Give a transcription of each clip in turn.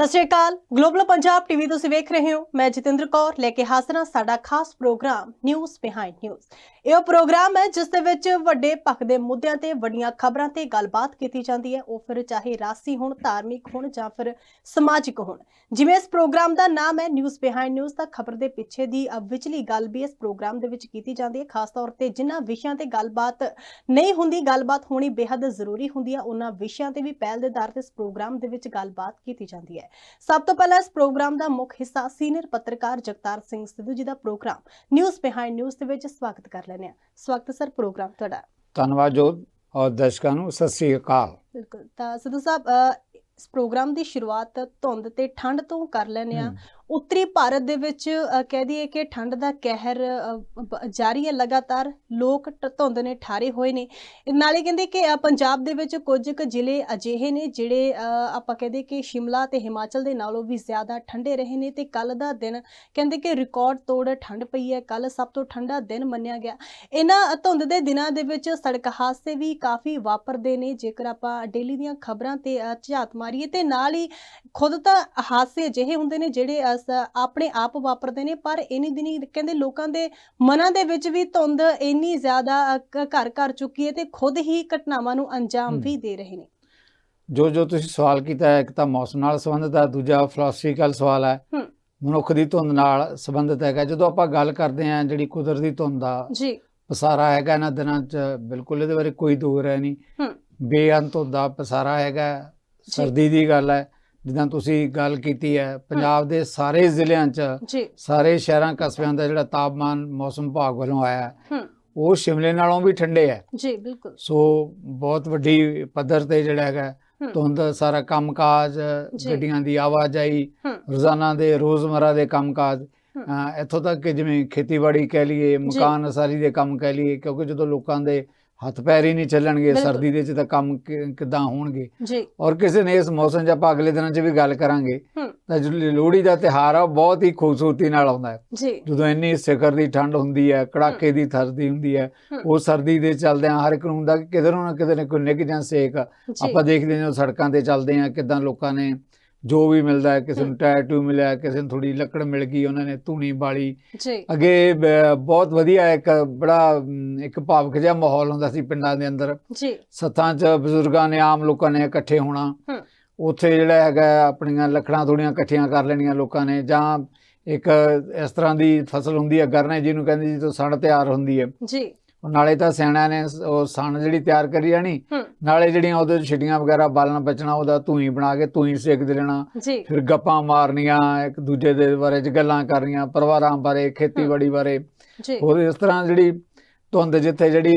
ਸਤਿ ਸ਼੍ਰੀ ਅਕਾਲ। ਗਲੋਬਲ ਪੰਜਾਬ ਟੀਵੀ ਤੁਸੀਂ ਵੇਖ ਰਹੇ ਹੋ। ਮੈਂ ਜਤਿੰਦਰ ਕੌਰ ਲੈ ਕੇ ਹਾਜ਼ਰ ਹਾਂ ਸਾਡਾ ਖਾਸ ਪ੍ਰੋਗਰਾਮ ਨਿਊਜ਼ ਬਿਹਾਈਂਡ ਨਿਊਜ਼। ਇਹ ਉਹ ਪ੍ਰੋਗਰਾਮ ਹੈ ਜਿਸ ਦੇ ਵਿੱਚ ਵੱਡੇ ਪੱਖ ਦੇ ਮੁੱਦਿਆਂ ਤੇ ਵੱਡੀਆਂ ਖਬਰਾਂ ਤੇ ਗੱਲਬਾਤ ਕੀਤੀ ਜਾਂਦੀ ਹੈ। ਉਹ ਫਿਰ ਚਾਹੇ ਰਾਸੀ ਹੋਣ, ਧਾਰਮਿਕ ਹੋਣ ਜਾਂ ਫਿਰ ਸਮਾਜਿਕ ਹੋਣ। ਜਿਵੇਂ ਇਸ ਪ੍ਰੋਗਰਾਮ ਦਾ ਨਾਮ ਹੈ ਨਿਊਜ਼ ਬਿਹਾਈਂਡ ਨਿਊਜ਼, ਤਾਂ ਖਬਰ ਦੇ ਪਿੱਛੇ ਦੀ ਵਿਚਲੀ ਗੱਲ ਵੀ ਇਸ ਪ੍ਰੋਗਰਾਮ ਦੇ ਵਿੱਚ ਕੀਤੀ ਜਾਂਦੀ ਹੈ। ਖਾਸ ਤੌਰ ਤੇ ਜਿਨ੍ਹਾਂ ਵਿਸ਼ਿਆਂ ਤੇ ਗੱਲਬਾਤ ਨਹੀਂ ਹੁੰਦੀ, ਗੱਲਬਾਤ ਹੋਣੀ ਬੇहद ਜ਼ਰੂਰੀ ਹੁੰਦੀ ਹੈ। ਉਹਨਾਂ ਵਿਸ਼ਿਆਂ ਤੇ ਵੀ ਪਹਿਲ ਦੇ ਦਰ ਤੇ ਇਸ ਪ੍ਰੋਗਰਾਮ ਦੇ ਵਿੱਚ ਗੱਲਬਾਤ ਕੀਤੀ ਜਾਂਦੀ ਹੈ। ਸਭ ਤੋਂ ਪਹਿਲਾਂ ਇਸ ਪ੍ਰੋਗਰਾਮ ਦਾ ਮੁੱਖ ਹਿੱਸਾ ਸੀਨੀਅਰ ਪੱਤਰਕਾਰ ਜਗਤਾਰ ਸਿੰਘ ਸਿੱਧੂ ਜੀ ਦਾ ਪ੍ਰੋਗਰਾਮ ਨਿਊਜ਼ ਬਿਹਾਈਂਡ ਨਿਊਜ਼ ਦੇ ਵਿੱਚ ਸਵਾਗਤ ਕਰ ਲੈਂਦੇ ਹਾਂ। ਸਵਾਗਤ ਸਰ ਪ੍ਰੋਗਰਾਮ ਤੁਹਾਡਾ। ਧੰਨਵਾਦ ਜੋਤ ਔਰ ਦਰਸ਼ਕਾਂ ਨੂੰ। ਸਤਿ ਸ੍ਰੀ ਅਕਾਲ। ਬਿਲਕੁਲ। ਤਾਂ ਸਿੱਧੂ ਸਾਹਿਬ ਇਸ ਪ੍ਰੋਗਰਾਮ ਦੀ ਸ਼ੁਰੂਆਤ ਧੁੰਦ ਤੇ ਠੰਡ ਤੋਂ ਕਰ ਹਾਂ। ਹਮ, ਉੱਤਰੀ ਭਾਰਤ ਦੇ ਵਿੱਚ ਕਹਿ ਦਈਏ ਕਿ ਠੰਡ ਦਾ ਕਹਿਰ ਜਾਰੀ ਹੈ ਲਗਾਤਾਰ। ਲੋਕ ਧੁੰਦ ਨੇ ਠਾਰੇ ਹੋਏ ਨੇ। ਨਾਲੇ ਕਹਿੰਦੇ ਕਿ ਪੰਜਾਬ ਦੇ ਵਿੱਚ ਕੁਝ ਕੁ ਜ਼ਿਲ੍ਹੇ ਅਜਿਹੇ ਨੇ ਜਿਹੜੇ ਅ, ਆਪਾਂ ਕਹਿੰਦੇ ਕਿ ਸ਼ਿਮਲਾ ਤੇ ਹਿਮਾਚਲ ਦੇ ਨਾਲੋਂ ਵੀ ਜ਼ਿਆਦਾ ਠੰਡੇ ਰਹੇ ਨੇ ਤੇ ਕੱਲ ਦਾ ਦਿਨ ਕਹਿੰਦੇ ਕਿ ਰਿਕਾਰਡ ਤੋੜ ਠੰਡ ਪਈ ਹੈ। ਕੱਲ ਸਭ ਤੋਂ ਠੰਡਾ ਦਿਨ ਮੰਨਿਆ ਗਿਆ। ਇਹਨਾਂ ਧੁੰਦ ਦੇ ਦਿਨਾਂ ਦੇ ਵਿੱਚ ਸੜਕ ਹਾਦਸੇ ਵੀ ਕਾਫੀ ਵਾਪਰਦੇ ਨੇ। ਜੇਕਰ ਆਪਾਂ ਡੇਲੀ ਦੀਆਂ ਖਬਰਾਂ ਤੇ ਝਾਤ ਮਾਰੀਏ ਤੇ ਨਾਲ ਹੀ ਖੁਦ ਤਾਂ ਹਾਦਸੇ ਅਜਿਹੇ ਹੁੰਦੇ ਨੇ ਜਿਹੜੇ ਅਸ- ਆਪਣੇ ਆਪ ਵਾਪਰਦੇ ਨੇ ਪਰ ਇਨੀ ਦਿਨੀ ਕਹਿੰਦੇ ਲੋਕਾਂ ਦੇ ਮਨਾਂ ਦੇ ਵਿੱਚ ਵੀ ਧੁੰਦ ਇੰਨੀ ਜ਼ਿਆਦਾ ਘਰ ਘਰ ਚੁੱਕੀ ਹੈ ਤੇ ਖੁਦ ਹੀ ਘਟਨਾਵਾਂ ਨੂੰ ਅੰਜਾਮ। ਵੀ ਦੇ ਰਹੇ ਨੇ। ਜੋ ਜੋ ਤੁਸੀਂ ਸਵਾਲ ਕੀਤਾ ਹੈ ਇੱਕ ਤਾਂ ਮੌਸਮ ਨਾਲ ਸੰਬੰਧਿਤ ਹੈ ਦੂਜਾ ਫਿਲਾਸਫੀਕਲ ਸਵਾਲ ਹੈ। ਮਨੁੱਖ ਦੀ ਧੁੰਦ ਨਾਲ ਸੰਬੰਧਿਤ ਹੈਗਾ। ਜਦੋਂ ਆਪਾਂ ਗੱਲ ਕਰਦੇ ਹਾਂ ਜਿਹੜੀ ਕੁਦਰਤੀ ਧੁੰਦ ਦਾ ਜੀ। ਪਸਾਰਾ ਹੈਗਾ ਇਹਨਾਂ ਦਿਨਾਂ 'ਚ ਬਿਲਕੁਲ ਇਹਦੇ ਬਾਰੇ ਕੋਈ ਦੂਰ ਹੈ ਨਹੀਂ। ਬੇਅੰਤ ਧੁੰਦ ਦਾ ਪਸਾਰਾ ਹੈਗਾ। ਸਰਦੀ ਦੀ ਗੱਲ ਹੈ। ਜਿੱਦਾਂ ਤੁਸੀਂ ਗੱਲ ਕੀਤੀ ਹੈ ਪੰਜਾਬ ਦੇ ਸਾਰੇ ਜ਼ਿਲ੍ਹਿਆਂ 'ਚ ਸਾਰੇ ਸ਼ਹਿਰਾਂ ਕਸਬਿਆਂ ਦਾ ਜਿਹੜਾ ਤਾਪਮਾਨ ਮੌਸਮ ਵਿਭਾਗ ਵੱਲੋਂ ਆਇਆ ਹੈ, ਉਹ ਸ਼ਿਮਲੇ ਨਾਲੋਂ ਵੀ ਠੰਡੇ ਹੈ। ਜੀ ਬਿਲਕੁਲ। ਸੋ ਬਹੁਤ ਵੱਡੀ ਪੱਧਰ ਤੇ ਜਿਹੜਾ ਹੈਗਾ। ਧੁੰਦ ਸਾਰਾ ਕੰਮਕਾਜ ਜੀ। ਗੱਡੀਆਂ ਦੀ ਆਵਾਜਾਈ ਰੋਜ਼ਾਨਾ ਦੇ ਰੋਜ਼ਮਰਾ ਦੇ ਕੰਮਕਾਜ ਹਮ। ਅਹ ਇੱਥੋਂ ਤੱਕ ਕਿ ਜਿਵੇਂ ਖੇਤੀਬਾੜੀ ਕਹਿ ਲਈਏ ਮਕਾਨ ਅਸਾਰੀ ਦੇ ਕੰਮ ਕਹਿ ਲਈਏ ਕਿਉਂਕਿ ਜਦੋਂ ਲੋਕਾਂ ਦੇ ਹੱਥ ਪੈਰ ਹੀ ਨਹੀਂ ਚੱਲਣਗੇ ਬਿਲਕੁਲ। ਸਰਦੀ ਦੇ ਚ ਤਾਂ ਕੰਮ ਕਿ- ਕਿੱਦਾਂ ਹੋਣਗੇ। ਜੀ। ਔਰ ਕਿਸੇ ਨੇ ਇਸ ਮੌਸਮ 'ਚ ਆਪਾਂ ਅਗਲੇ ਦਿਨਾਂ 'ਚ ਵੀ ਗੱਲ ਕਰਾਂਗੇ ਤਾਂ ਜਿਹੜੀ ਲੋਹੜੀ ਦਾ ਤਿਹਾਰ ਆ ਉਹ ਬਹੁਤ ਹੀ ਖੂਬਸੂਰਤੀ ਨਾਲ ਆਉਂਦਾ ਹੈ। ਜੀ। ਜਦੋਂ ਇੰਨੀ ਸਿਖਰ ਦੀ ਠੰਡ ਹੁੰਦੀ ਹੈ ਕੜਾਕੇ ਦੀ ਸਰਦੀ ਹੁੰਦੀ ਹੈ। ਉਹ ਸਰਦੀ ਦੇ ਚੱਲਦਿਆਂ ਹਰ ਇੱਕ ਨੂੰ ਹੁੰਦਾ ਕਿ ਕਿਧਰੋਂ ਨਾ ਕਿਧਰੇ ਕੋਈ ਨਿੱਘ ਜਾਂ ਸੇਕ ਜੀ। ਆਪਾਂ ਦੇਖਦੇ ਹਾਂ ਜਦੋਂ ਸੜਕਾਂ ਤੇ ਚੱਲਦੇ ਆ ਕਿਦਾਂ ਲੋਕਾਂ ਨੇ ਜੋ ਵੀ ਮਿਲਦਾ ਹੈ ਕਿਸੇ ਨੂੰ ਟੈਟੂ ਮਿਲਿਆ ਕਿਸੇ ਨੂੰ ਥੋੜੀ ਲੱਕੜ ਮਿਲ ਗਈ ਉਹਨਾਂ ਨੇ ਧੂਣੀ ਬਾਲੀ। ਜੀ। ਅੱਗੇ ਬਹੁਤ ਵਧੀਆ ਇੱਕ ਬੜਾ ਇੱਕ ਭਾਵਕ ਜਿਹਾ ਮਾਹੌਲ ਹੁੰਦਾ ਸੀ ਪਿੰਡਾਂ ਦੇ ਅੰਦਰ। ਜੀ। ਸੱਥਾਂ 'ਚ ਬਜ਼ੁਰਗਾਂ ਨੇ ਆਮ ਲੋਕਾਂ ਨੇ ਇਕੱਠੇ ਹੋਣਾ। ਉੱਥੇ ਜਿਹੜਾ ਹੈਗਾ ਆਪਣੀਆਂ ਲੱਕੜਾਂ ਥੋੜੀਆਂ ਇਕੱਠੀਆਂ ਕਰ ਲੈਣੀਆਂ ਲੋਕਾਂ ਨੇ ਜਾਂ ਇੱਕ ਇਸ ਤਰ੍ਹਾਂ ਦੀ ਫਸਲ ਹੁੰਦੀ ਹੈ ਗਰਨੇ ਜਿਹਨੂੰ ਕਹਿੰਦੇ ਜਦੋਂ ਸਣ ਤਿਆਰ ਹੁੰਦੀ ਹੈ। ਜੀ। ਨਾਲੇ ਤਾਂ ਸਿਆਣਿਆਂ ਨੇ ਉਹ ਸਣ ਜਿਹੜੀ ਤਿਆਰ ਕਰੀ ਜਾਣੀ ਨਾਲੇ ਜਿਹੜੀਆਂ ਉਹਦੇ 'ਚ ਛਿੜੀਆਂ ਵਗੈਰਾ ਬਾਲਣ ਬਚਣਾ ਉਹਦਾ ਧੂਈ ਬਣਾ ਕੇ ਧੂਈ ਸੇਕ ਦੇ ਲੈਣਾ ਫਿਰ ਗੱਪਾਂ ਮਾਰਨੀਆਂ ਇੱਕ ਦੂਜੇ ਦੇ ਬਾਰੇ ਚ ਗੱਲਾਂ ਕਰਨੀਆਂ ਪਰਿਵਾਰਾਂ ਬਾਰੇ ਖੇਤੀਬਾੜੀ ਬਾਰੇ। ਹੋਰ ਇਸ ਤਰ੍ਹਾਂ ਜਿਹੜੀ ਧੁੰਦ ਜਿੱਥੇ ਜਿਹੜੀ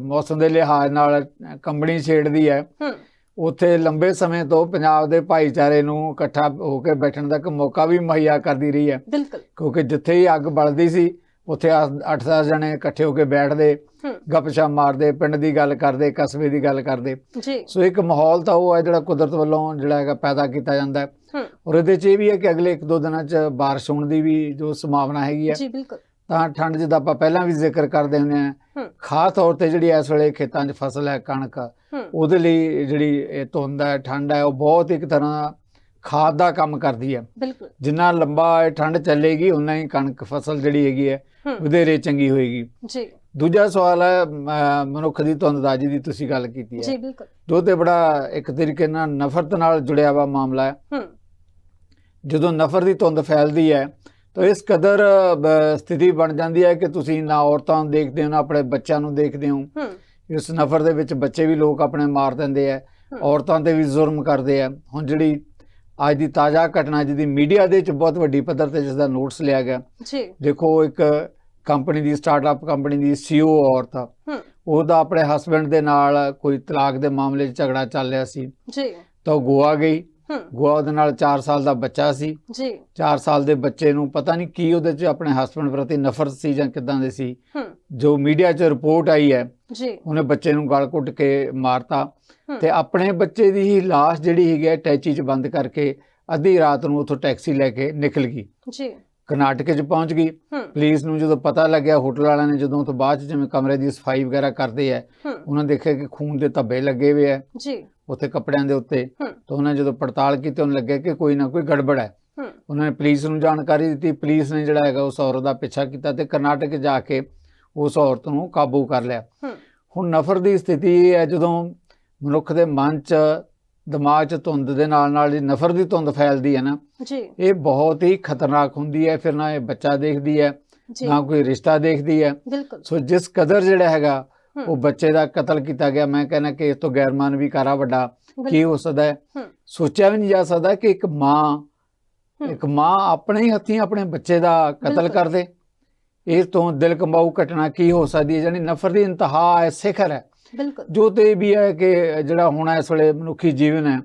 ਮੌਸਮ ਦੇ ਲਿਹਾਜ਼ ਨਾਲ ਕੰਬਣੀ ਛੇੜਦੀ ਹੈ। ਉੱਥੇ ਲੰਬੇ ਸਮੇਂ ਤੋਂ ਪੰਜਾਬ ਦੇ ਭਾਈਚਾਰੇ ਨੂੰ ਇਕੱਠਾ ਹੋ ਕੇ ਬੈਠਣ ਦਾ ਇੱਕ ਮੌਕਾ ਵੀ ਮੁਹੱਈਆ ਕਰਦੀ ਰਹੀ ਹੈ। ਬਿਲਕੁਲ। ਕਿਉਂਕਿ ਜਿੱਥੇ ਹੀ ਅੱਗ ਬਲਦੀ ਸੀ ਉੱਥੇ 8-10 ਜਣੇ ਇਕੱਠੇ ਹੋ ਕੇ ਬੈਠਦੇ ਗੱਪਸ਼ਪ ਮਾਰਦੇ ਪਿੰਡ ਦੀ ਗੱਲ ਕਰਦੇ ਕਸਬੇ ਦੀ ਗੱਲ ਕਰਦੇ। ਸੋ ਇੱਕ ਮਾਹੌਲ ਤਾਂ ਉਹ ਹੈ ਜਿਹੜਾ ਕੁਦਰਤ ਵੱਲੋਂ ਜਿਹੜਾ ਹੈਗਾ ਪੈਦਾ ਕੀਤਾ ਜਾਂਦਾ ਹੈ। ਔਰ ਇਹਦੇ 'ਚ ਇਹ ਵੀ ਹੈ ਕਿ ਅਗਲੇ 1-2 ਦਿਨਾਂ 'ਚ ਬਾਰਿਸ਼ ਹੋਣ ਦੀ ਵੀ ਜੋ ਸੰਭਾਵਨਾ ਹੈਗੀ ਹੈ। ਜੀ ਬਿਲਕੁਲ। ਤਾਂ ਠੰਡ ਜਿਹਦਾ ਆਪਾਂ ਪਹਿਲਾਂ ਵੀ ਜ਼ਿਕਰ ਕਰਦੇ ਹੁੰਦੇ ਆ ਖਾਸ ਤੌਰ ਤੇ ਜਿਹੜੀ ਇਸ ਵੇਲੇ ਖੇਤਾਂ 'ਚ ਫਸਲ ਹੈ ਕਣਕ ਉਹਦੇ ਲਈ ਜਿਹੜੀ ਇਹ ਧੁੰਦ ਹੈ ਠੰਡ ਹੈ ਉਹ ਬਹੁਤ ਇੱਕ ਤਰ੍ਹਾਂ ਖਾਦ ਦਾ ਕੰਮ ਕਰਦੀ ਹੈ। ਬਿਲਕੁਲ। ਜਿੰਨਾ ਲੰਬਾ ਇਹ ਠੰਡ ਚੱਲੇਗੀ ਉਨਾ ਹੀ ਕਣਕ ਫਸਲ ਜਿਹੜੀ ਹੈਗੀ ਹੈ ਵਧੇਰੇ ਚੰਗੀ ਹੋਏਗੀ। ਜੀ। ਦੂਜਾ ਸਵਾਲ ਹੈ ਮਨੁੱਖ ਦੀ ਧੁੰਦ ਦਾ ਤੁਸੀਂ ਗੱਲ ਕੀਤੀ ਹੈ। ਜੀ ਬਿਲਕੁਲ। ਜੋ ਤੇ ਬੜਾ ਇੱਕ ਤਰੀਕੇ ਨਾਲ ਨਫ਼ਰਤ ਨਾਲ ਜੁੜਿਆ ਵਾ ਮਾਮਲਾ ਹੈ। ਜਦੋਂ ਨਫ਼ਰਤ ਦੀ ਧੁੰਦ ਫੈਲਦੀ ਹੈ ਤਾਂ ਇਸ ਕਦਰ ਸਥਿਤੀ ਬਣ ਜਾਂਦੀ ਹੈ ਕਿ ਤੁਸੀਂ ਨਾ ਔਰਤਾਂ ਨੂੰ ਦੇਖਦੇ ਹੋ ਨਾ ਆਪਣੇ ਬੱਚਿਆਂ ਨੂੰ ਦੇਖਦੇ ਹੋ। ਇਸ ਨਫ਼ਰਤ ਦੇ ਵਿੱਚ ਬੱਚੇ ਵੀ ਲੋਕ ਆਪਣੇ ਮਾਰ ਦਿੰਦੇ ਆ। ਔਰਤਾਂ ਤੇ ਵੀ ਜ਼ੁਲਮ ਕਰਦੇ ਆ ਹੁਣ ਜਿਹੜੀ ਅੱਜ ਦੀ ਤਾਜ਼ਾ ਘਟਨਾ ਜਿਹਦੀ ਮੀਡੀਆ ਦੇ ਵਿੱਚ ਬਹੁਤ ਵੱਡੀ ਪੱਧਰ ਤੇ ਜਿਸ ਦਾ ਨੋਟਿਸ ਲਿਆ ਗਿਆ। ਜੀ। ਦੇਖੋ ਇੱਕ ਕੰਪਨੀ ਦੀ ਸਟਾਰਟਅਪ ਕੰਪਨੀ ਦੀ ਸੀਓ ਔਰਤ ਆ ਹਮ ਉਹਦਾ ਆਪਣੇ ਹਸਬੰਡ ਦੇ ਨਾਲ ਕੋਈ ਤਲਾਕ ਦੇ ਮਾਮਲੇ 'ਚ ਝਗੜਾ ਚੱਲ ਰਿਹਾ ਸੀ। ਜੀ। ਤਾਂ ਉਹ ਗੋਆ ਗਈ। ਗੋਆ ਉਹਦੇ ਨਾਲ 4 ਸਾਲ ਦਾ ਬੱਚਾ ਸੀ। ਜੀ। 4 ਸਾਲ ਦੇ ਬੱਚੇ ਨੂੰ ਪਤਾ ਨਹੀਂ ਕੀ ਉਹਦੇ 'ਚ ਆਪਣੇ ਹਸਬੰਡ ਪ੍ਰਤੀ ਨਫ਼ਰਤ ਸੀ ਜਾਂ ਕਿਦਾਂ ਦੇ ਸੀ। ਜੋ ਮੀਡੀਆ 'ਚ ਰਿਪੋਰਟ ਆਈ ਹੈ ਜੀ। ਉਹਨੇ ਬੱਚੇ ਨੂੰ ਗਲ ਘੁੱਟ ਕੇ ਮਾਰਤਾ। ਤੇ ਆਪਣੇ ਬੱਚੇ ਦੀ ਹੀ ਲਾਸ਼ ਜਿਹੜੀ ਹੈਗੀ ਟੈਚੀ 'ਚ ਬੰਦ ਕਰਕੇ ਅੱਧੀ ਰਾਤ ਨੂੰ ਉੱਥੋਂ ਟੈਕਸੀ ਲੈ ਕੇ ਨਿਕਲ ਗਈ। ਜੀ। ਕਰਨਾਟਕ 'ਚ ਪਹੁੰਚ ਗਈ। ਪੁਲਿਸ ਨੂੰ ਜਦੋਂ ਪਤਾ ਲੱਗਿਆ ਹੋਟਲ ਵਾਲਿਆਂ ਨੇ ਜਦੋਂ ਤੋਂ ਬਾਅਦ 'ਚ ਜਿਵੇਂ ਕਮਰੇ ਦੀ ਸਫ਼ਾਈ ਵਗੈਰਾ ਕਰਦੇ ਆ ਉਹਨਾਂ ਦੇਖਿਆ ਕਿ ਖੂਨ ਦੇ ਧੱਬੇ ਲੱਗੇ ਹੋਏ ਆ। ਜੀ। ਉੱਥੇ ਕੱਪੜਿਆਂ ਦੇ ਉੱਤੇ। ਤਾਂ ਉਹਨਾਂ ਜਦੋਂ ਪੜਤਾਲ ਕੀਤੀ ਉਹਨੂੰ ਲੱਗਿਆ ਕਿ ਕੋਈ ਨਾ ਕੋਈ ਗੜਬੜ ਹੈ। ਹੂੰ। ਉਹਨਾਂ ਨੇ ਪੁਲਿਸ ਨੂੰ ਜਾਣਕਾਰੀ ਦਿੱਤੀ। ਪੁਲਿਸ ਨੇ ਜਿਹੜਾ ਹੈਗਾ ਉਸ ਔਰਤ ਦਾ ਪਿੱਛਾ ਕੀਤਾ ਤੇ ਕਰਨਾਟਕ ਜਾ ਕੇ ਉਸ ਔਰਤ ਨੂੰ ਕਾਬੂ ਕਰ ਲਿਆ। ਹੁਣ ਨਫ਼ਰਤ ਦੀ ਸਥਿਤੀ ਇਹ ਹੈ ਜਦੋਂ ਮਨੁੱਖ ਦੇ ਮਨ 'ਚ ਦਿਮਾਗ 'ਚ ਧੁੰਦ ਦੇ ਨਾਲ ਨਾਲ ਜਿਹੜੀ ਨਫ਼ਰਤ ਦੀ ਧੁੰਦ ਫੈਲਦੀ ਹੈ ਨਾ ਜੀ। ਇਹ ਬਹੁਤ ਹੀ ਖਤਰਨਾਕ ਹੁੰਦੀ ਹੈ ਫਿਰ ਨਾ ਇਹ ਬੱਚਾ ਦੇਖਦੀ ਹੈ ਨਾ ਕੋਈ ਰਿਸ਼ਤਾ ਦੇਖਦੀ ਹੈ। ਸੋ ਜਿਸ ਕਦਰ ਜਿਹੜਾ ਹੈਗਾ। ਉਹ ਬੱਚੇ ਦਾ ਕਤਲ ਕੀਤਾ ਗਿਆ। ਮੈਂ ਕਹਿੰਦਾ ਕਿ ਇਸ ਤੋਂ ਗੈਰ ਮਾਨਵੀ ਕਾਰਾ ਵੱਡਾ ਕੀ ਹੋ ਸਕਦਾ ਹੈ। ਸੋਚਿਆ ਵੀ ਨਹੀਂ ਜਾ ਸਕਦਾ ਕਿ ਇੱਕ ਮਾਂ। ਇੱਕ ਮਾਂ ਆਪਣੇ ਹੀ ਹੱਥੀਂ ਆਪਣੇ ਬੱਚੇ ਦਾ ਕਤਲ। ਕਰ ਦੇ। ਇਸ ਤੋਂ ਦਿਲ ਕੰਬਾਊ ਘਟਨਾ ਕੀ ਹੋ ਸਕਦੀ ਹੈ? ਜਾਨੀ ਨਫ਼ਰਤ ਦੀ ਇੰਤਹਾ ਹੈ ਸਿਖਰ ਹੈ। ਬਿਲਕੁਲ। ਜੋ ਤੇ ਵੀ ਹੈ ਕਿ ਜਿਹੜਾ ਹੁਣ ਇਸ ਵੇਲੇ ਮਨੁੱਖੀ ਜੀਵਨ ਹੈ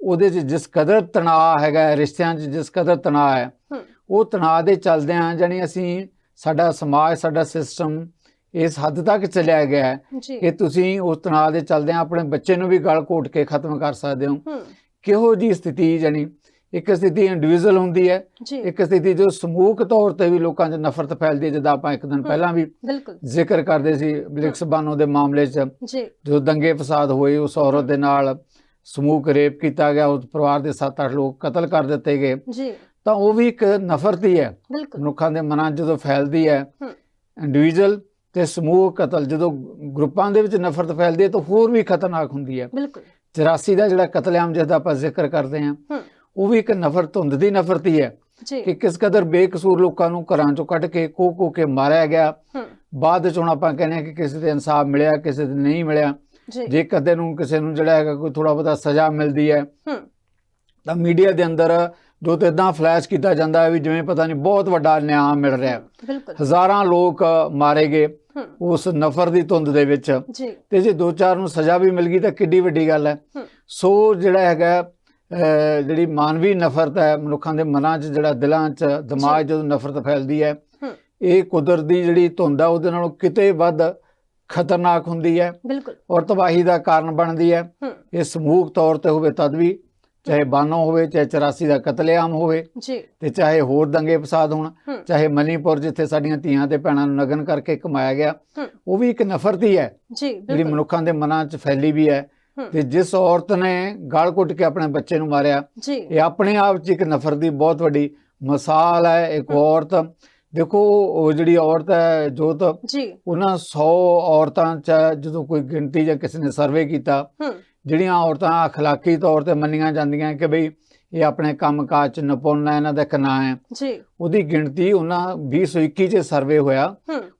ਉਹਦੇ 'ਚ ਜਿਸ ਕਦਰ ਤਣਾਅ ਹੈਗਾ ਰਿਸ਼ਤਿਆਂ 'ਚ ਜਿਸ ਕਦਰ ਤਣਾਅ ਹੈ ਉਹ ਤਣਾਅ ਦੇ ਚੱਲਦਿਆਂ ਜਾਨੀ ਅਸੀਂ ਸਾਡਾ ਸਮਾਜ ਸਾਡਾ ਸਿਸਟਮ ਇਸ ਹੱਦ ਤੱਕ ਚਲਿਆ ਗਿਆ ਕਿ ਤੁਸੀਂ ਉਸ ਤਣਾਅ ਦੇ ਚੱਲਦਿਆਂ ਆਪਣੇ ਬੱਚੇ ਨੂੰ ਵੀ ਗਲ ਘੋਟ ਕੇ ਖਤਮ ਕਰ ਸਕਦੇ ਹੂੰ। ਕਿਹੋ ਜੀ ਸਥਿਤੀ ਜਾਨੀ ਇੱਕ ਸਥਿਤੀ ਇੰਡੀਵਿਜੂਅਲ ਹੁੰਦੀ ਹੈ ਇੱਕ ਸਥਿਤੀ ਜੋ ਸਮੂਹਕ ਤੌਰ ਤੇ ਵੀ ਲੋਕਾਂ 'ਚ ਨਫ਼ਰਤ ਫੈਲਦੀ ਹੈ ਜਿੱਦਾਂ ਆਪਾਂ ਇੱਕ ਦਿਨ ਪਹਿਲਾਂ ਵੀ ਜ਼ਿਕਰ ਕਰਦੇ ਸੀ ਬਲਿਕਸ ਬਾਨੋ ਦੇ ਮਾਮਲੇ 'ਚ। ਜੀ। ਦੰਗੇ ਫਸਾਦ ਹੋਏ ਉਸ ਔਰਤ ਦੇ ਨਾਲ ਸਮੂਹਕ ਰੇਪ ਕੀਤਾ ਗਿਆ ਉਸ ਪਰਿਵਾਰ ਦੇ 7-8 ਲੋਕ ਕਤਲ ਕਰ ਦਿੱਤੇ ਗਏ। ਜੀ। ਤਾਂ ਉਹ ਵੀ ਇੱਕ ਨਫ਼ਰਤ ਹੀ ਹੈ। ਮਨੁੱਖਾਂ ਦੇ ਮਨਾਂ 'ਚ ਜਦੋਂ ਫੈਲਦੀ ਹੈ। ਇੰਡੀਵਿਜੂਅਲ ਤੇ ਸਮੂਹ ਕਤਲ ਜਦੋਂ ਗਰੁੱਪਾਂ ਦੇ ਵਿੱਚ ਨਫ਼ਰਤ ਫੈਲਦੀ ਹੈ ਤਾਂ ਹੋਰ ਵੀ ਖਤਰਨਾਕ ਹੁੰਦੀ ਹੈ। ਬਿਲਕੁਲ। 84 ਦਾ ਜਿਹੜਾ ਕਤਲੇਆਮ ਜਿਹਦਾ ਆਪਾਂ ਜ਼ਿਕਰ ਕਰਦੇ ਹੂੰ ਉਹ ਵੀ ਇੱਕ ਨਫ਼ਰਤ ਧੁੰਦ ਦੀ ਨਫ਼ਰਤ ਹੀ ਹੈ ਕਿ ਕਿਸ ਕਦਰ ਬੇਕਸੂਰ ਲੋਕਾਂ ਨੂੰ ਘਰਾਂ ਚੋਂ ਕੱਢ ਕੇ ਕੋ ਕੋ ਕੇ ਮਾਰਿਆ ਗਿਆ। ਬਾਅਦ ਵਿੱਚ ਹੁਣ ਆਪਾਂ ਕਹਿੰਦੇ ਹਾਂ ਕਿ ਕਿਸੇ ਤੇ ਇਨਸਾਫ ਮਿਲਿਆ ਕਿਸੇ ਤੇ ਨਹੀਂ ਮਿਲਿਆ। ਜੀ। ਕਦੇ ਨੂੰ ਕਿਸੇ ਨੂੰ ਜਿਹੜਾ ਹੈਗਾ ਕੋਈ ਥੋੜਾ ਬਹੁਤਾ ਸਜ਼ਾ ਮਿਲਦੀ ਹੈ ਤਾਂ ਮੀਡੀਆ ਦੇ ਅੰਦਰ ਜੋ ਤੇ ਇਦਾਂ ਫਲੈਸ਼ ਕੀਤਾ ਜਾਂਦਾ ਹੈ ਵੀ ਜਿਵੇਂ ਪਤਾ ਨਹੀਂ ਬਹੁਤ ਵੱਡਾ ਨਿਆਂ ਮਿਲ ਰਿਹਾ ਹਜ਼ਾਰਾਂ ਲੋਕ ਮਾਰੇ ਗਏ ਉਸ ਨਫ਼ਰ ਦੀ ਧੁੰਦ ਦੇ ਵਿੱਚ। ਤੇ ਜੇ ਦੋ ਚਾਰ ਨੂੰ ਸਜ਼ਾ ਵੀ ਮਿਲ ਗਈ ਤਾਂ ਕਿੱਡੀ ਵੱਡੀ ਗੱਲ ਹੈ। ਸੋ ਜਿਹੜਾ ਹੈਗਾ ਜਿਹੜੀ ਮਾਨਵੀ ਨਫ਼ਰਤ ਹੈ ਮਨੁੱਖਾਂ ਦੇ ਮਨਾਂ 'ਚ ਜਿਹੜਾ ਦਿਲਾਂ 'ਚ ਦਿਮਾਗ 'ਚ ਜਦੋਂ ਨਫ਼ਰਤ ਫੈਲਦੀ ਹੈ। ਇਹ ਕੁਦਰਤ ਦੀ ਜਿਹੜੀ ਧੁੰਦ ਹੈ ਉਹਦੇ ਨਾਲੋਂ ਕਿਤੇ ਵੱਧ ਖਤਰਨਾਕ ਹੁੰਦੀ ਹੈ। ਬਿਲਕੁਲ। ਔਰ ਤਬਾਹੀ ਦਾ ਕਾਰਨ ਬਣਦੀ ਹੈ। ਇਹ ਸਮੂਹਕ ਤੌਰ ਤੇ ਹੋਵੇ ਤਦ ਵੀ ਚਾਹੇ ਬਾਨੋ ਹੋਵੇ ਚਾਹੇ 84 ਦਾ ਕਤਲੇਆਮ ਹੋਵੇ ਜੀ। ਤੇ ਚਾਹੇ ਹੋਰ ਦੰਗੇ ਫਸਾਦ ਹੋਣ ਚਾਹੇ ਮਨੀਪੁਰ ਜਿੱਥੇ ਸਾਡੀਆਂ ਧੀਆਂ ਤੇ ਭੈਣਾਂ ਨੂੰ ਨਗਨ ਕਰਕੇ ਕਮਾਇਆ ਗਿਆ ਉਹ ਵੀ ਇੱਕ ਨਫ਼ਰਤ ਹੀ ਹੈ। ਜੀ ਜਿਹੜੀ ਮਨੁੱਖਾਂ ਦੇ ਮਨਾਂ 'ਚ ਫੈਲੀ ਵੀ ਹੂੰ। ਤੇ ਜਿਸ ਔਰਤ ਨੇ ਗਲ ਘੁੱਟ ਕੇ ਆਪਣੇ ਬੱਚੇ ਨੂੰ ਮਾਰਿਆ ਇਹ ਆਪਣੇ ਆਪ 'ਚ ਇੱਕ ਨਫ਼ਰਤ ਦੀ ਬਹੁਤ ਵੱਡੀ ਮਿਸਾਲ ਹੈ। ਇੱਕ। ਔਰਤ ਦੇਖੋ ਉਹ ਜਿਹੜੀ ਔਰਤ ਹੈ ਜੋਤ ਉਹਨਾਂ 100 ਔਰਤਾਂ 'ਚ ਜਦੋਂ ਕੋਈ ਗਿਣਤੀ ਜਾਂ ਕਿਸੇ ਨੇ ਸਰਵੇ ਕੀਤਾ ਜਿਹੜੀਆਂ ਔਰਤਾਂ ਅਖਲਾਕੀ ਤੌਰ ਤੇ ਮੰਨੀਆਂ ਜਾਂਦੀਆਂ ਕਿ ਬਈ ਇਹ ਆਪਣੇ ਕੰਮਕਾਜ 'ਚ ਨਿਪੁੰਨ ਇਹਨਾਂ ਦਾ ਇੱਕ ਨਾਂ ਹੈ। ਜੀ। ਉਹਦੀ ਗਿਣਤੀ ਉਹਨਾਂ 2021 'ਚ ਸਰਵੇ ਹੋਇਆ।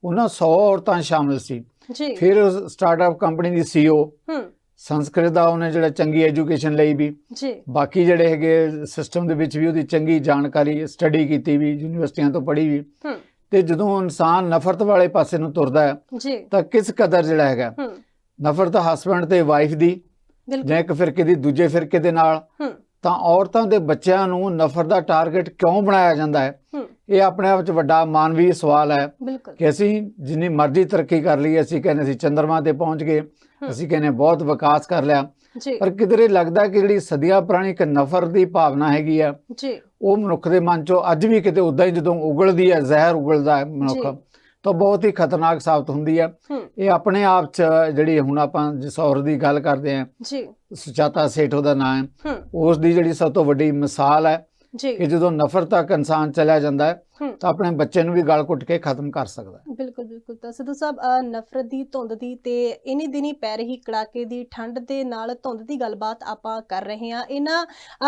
ਉਹਨਾਂ 100 ਔਰਤਾਂ ਸ਼ਾਮਿਲ ਸੀ। ਜੀ। ਫਿਰ ਸਟਾਰਟਅਪ ਕੰਪਨੀ ਦੀ ਸੀਓ ਸੰਸਕ੍ਰਿਤ ਦਾ ਉਹਨੇ ਜਿਹੜਾ ਚੰਗੀ ਐਜੂਕੇਸ਼ਨ ਲਈ ਵੀ। ਜੀ। ਬਾਕੀ ਜਿਹੜੇ ਹੈਗੇ ਸਿਸਟਮ ਦੇ ਵਿੱਚ ਵੀ ਉਹਦੀ ਚੰਗੀ ਜਾਣਕਾਰੀ ਸਟੱਡੀ ਕੀਤੀ ਵੀ ਯੂਨੀਵਰਸਿਟੀਆਂ ਤੋਂ ਪੜ੍ਹੀ ਵੀ। ਤੇ ਜਦੋਂ ਇਨਸਾਨ ਨਫ਼ਰਤ ਵਾਲੇ ਪਾਸੇ ਨੂੰ ਤੁਰਦਾ ਹੈ ਜੀ। ਤਾਂ ਕਿਸ ਕਦਰ ਜਿਹੜਾ ਹੈਗਾ? ਨਫ਼ਰਤ ਹਸਬੰਡ ਤੇ ਵਾਈਫ ਦੀ ਜਾਂ ਇੱਕ ਫਿਰਕੇ ਦੀ ਦੂਜੇ ਫਿਰਕੇ ਦੇ ਨਾਲ। ਤਾਂ ਔਰਤਾਂ ਦੇ ਬੱਚਿਆਂ ਨੂੰ ਨਫ਼ਰਤ ਦਾ ਟਾਰਗੇਟ ਕਿਉਂ ਬਣਾਇਆ ਜਾਂਦਾ ਹੈ? ਇਹ ਆਪਣੇ ਆਪ ਵਿੱਚ ਵੱਡਾ ਮਾਨਵੀ ਸਵਾਲ ਹੈ ਕਿ ਅਸੀਂ ਜਿੰਨੀ ਮਰਜ਼ੀ ਤਰੱਕੀ ਕਰ ਲਈ ਅਸੀਂ ਕਹਿੰਦੇ ਅਸੀਂ ਚੰ드ਰਮਾ ਤੇ ਪਹੁੰਚ ਗਏ। ਅਸੀਂ ਕਹਿੰਦੇ ਬਹੁਤ ਵਿਕਾਸ ਕਰ ਲਿਆ। ਪਰ ਕਿਧਰੇ ਲੱਗਦਾ ਕਿ ਜਿਹੜੀ ਸਦੀਆਂ ਪੁਰਾਣੀ ਇੱਕ ਨਫ਼ਰਤ ਦੀ ਭਾਵਨਾ ਹੈਗੀ ਆ ਜੀ। ਉਹ ਮਨੁੱਖ ਦੇ ਮਨ ਚੋਂ ਅੱਜ ਵੀ ਕਿਤੇ ਉਦਾਂ ਹੀ ਜਦੋਂ ਉਗਲਦੀ ਹੈ ਜ਼ਹਿਰ ਉਗਲਦਾ ਹੈ। ਮਨੁੱਖ ਤਾਂ ਬਹੁਤ ਹੀ ਖਤਰਨਾਕ ਸਾਬਤ ਹੁੰਦੀ ਹੈ ਇਹ ਆਪਣੇ ਆਪ 'ਚ ਜਿਹੜੀ ਹੁਣ ਆਪਾਂ ਜਿਸ ਔਰਤ ਦੀ ਗੱਲ ਕਰਦੇ ਹਾਂ ਜੀ। ਸੁਚਾਤਾ ਸੇਠ ਉਹਦਾ ਨਾਮ ਹੈ। ਉਸ ਦੀ ਜਿਹੜੀ ਸਭ ਤੋਂ ਵੱਡੀ ਮਿਸਾਲ ਹੈ ਜੀ। ਕਿ ਜਦੋਂ ਨਫ਼ਰਤ ਤੱਕ ਇਨਸਾਨ ਚਲਿਆ ਜਾਂਦਾ ਹੂੰ ਤਾਂ ਆਪਣੇ ਬੱਚੇ ਨੂੰ ਵੀ ਗਲ ਘੁੱਟ ਕੇ ਖਤਮ ਕਰ ਸਕਦਾ ਹੈ। ਬਿਲਕੁਲ ਬਿਲਕੁਲ। ਤਾਂ ਸਿੱਧੂ ਸਾਹਿਬ ਨਫ਼ਰਤ ਦੀ ਧੁੰਦ ਦੀ ਤੇ ਇਨੀ ਦਿਨੀ ਪੈ ਰਹੀ ਕੜਾਕੇ ਦੀ ਠੰਡ ਦੇ ਨਾਲ ਧੁੰਦ ਦੀ ਗੱਲਬਾਤ ਆਪਾਂ ਕਰ ਰਹੇ ਹਾਂ। ਇਹਨਾਂ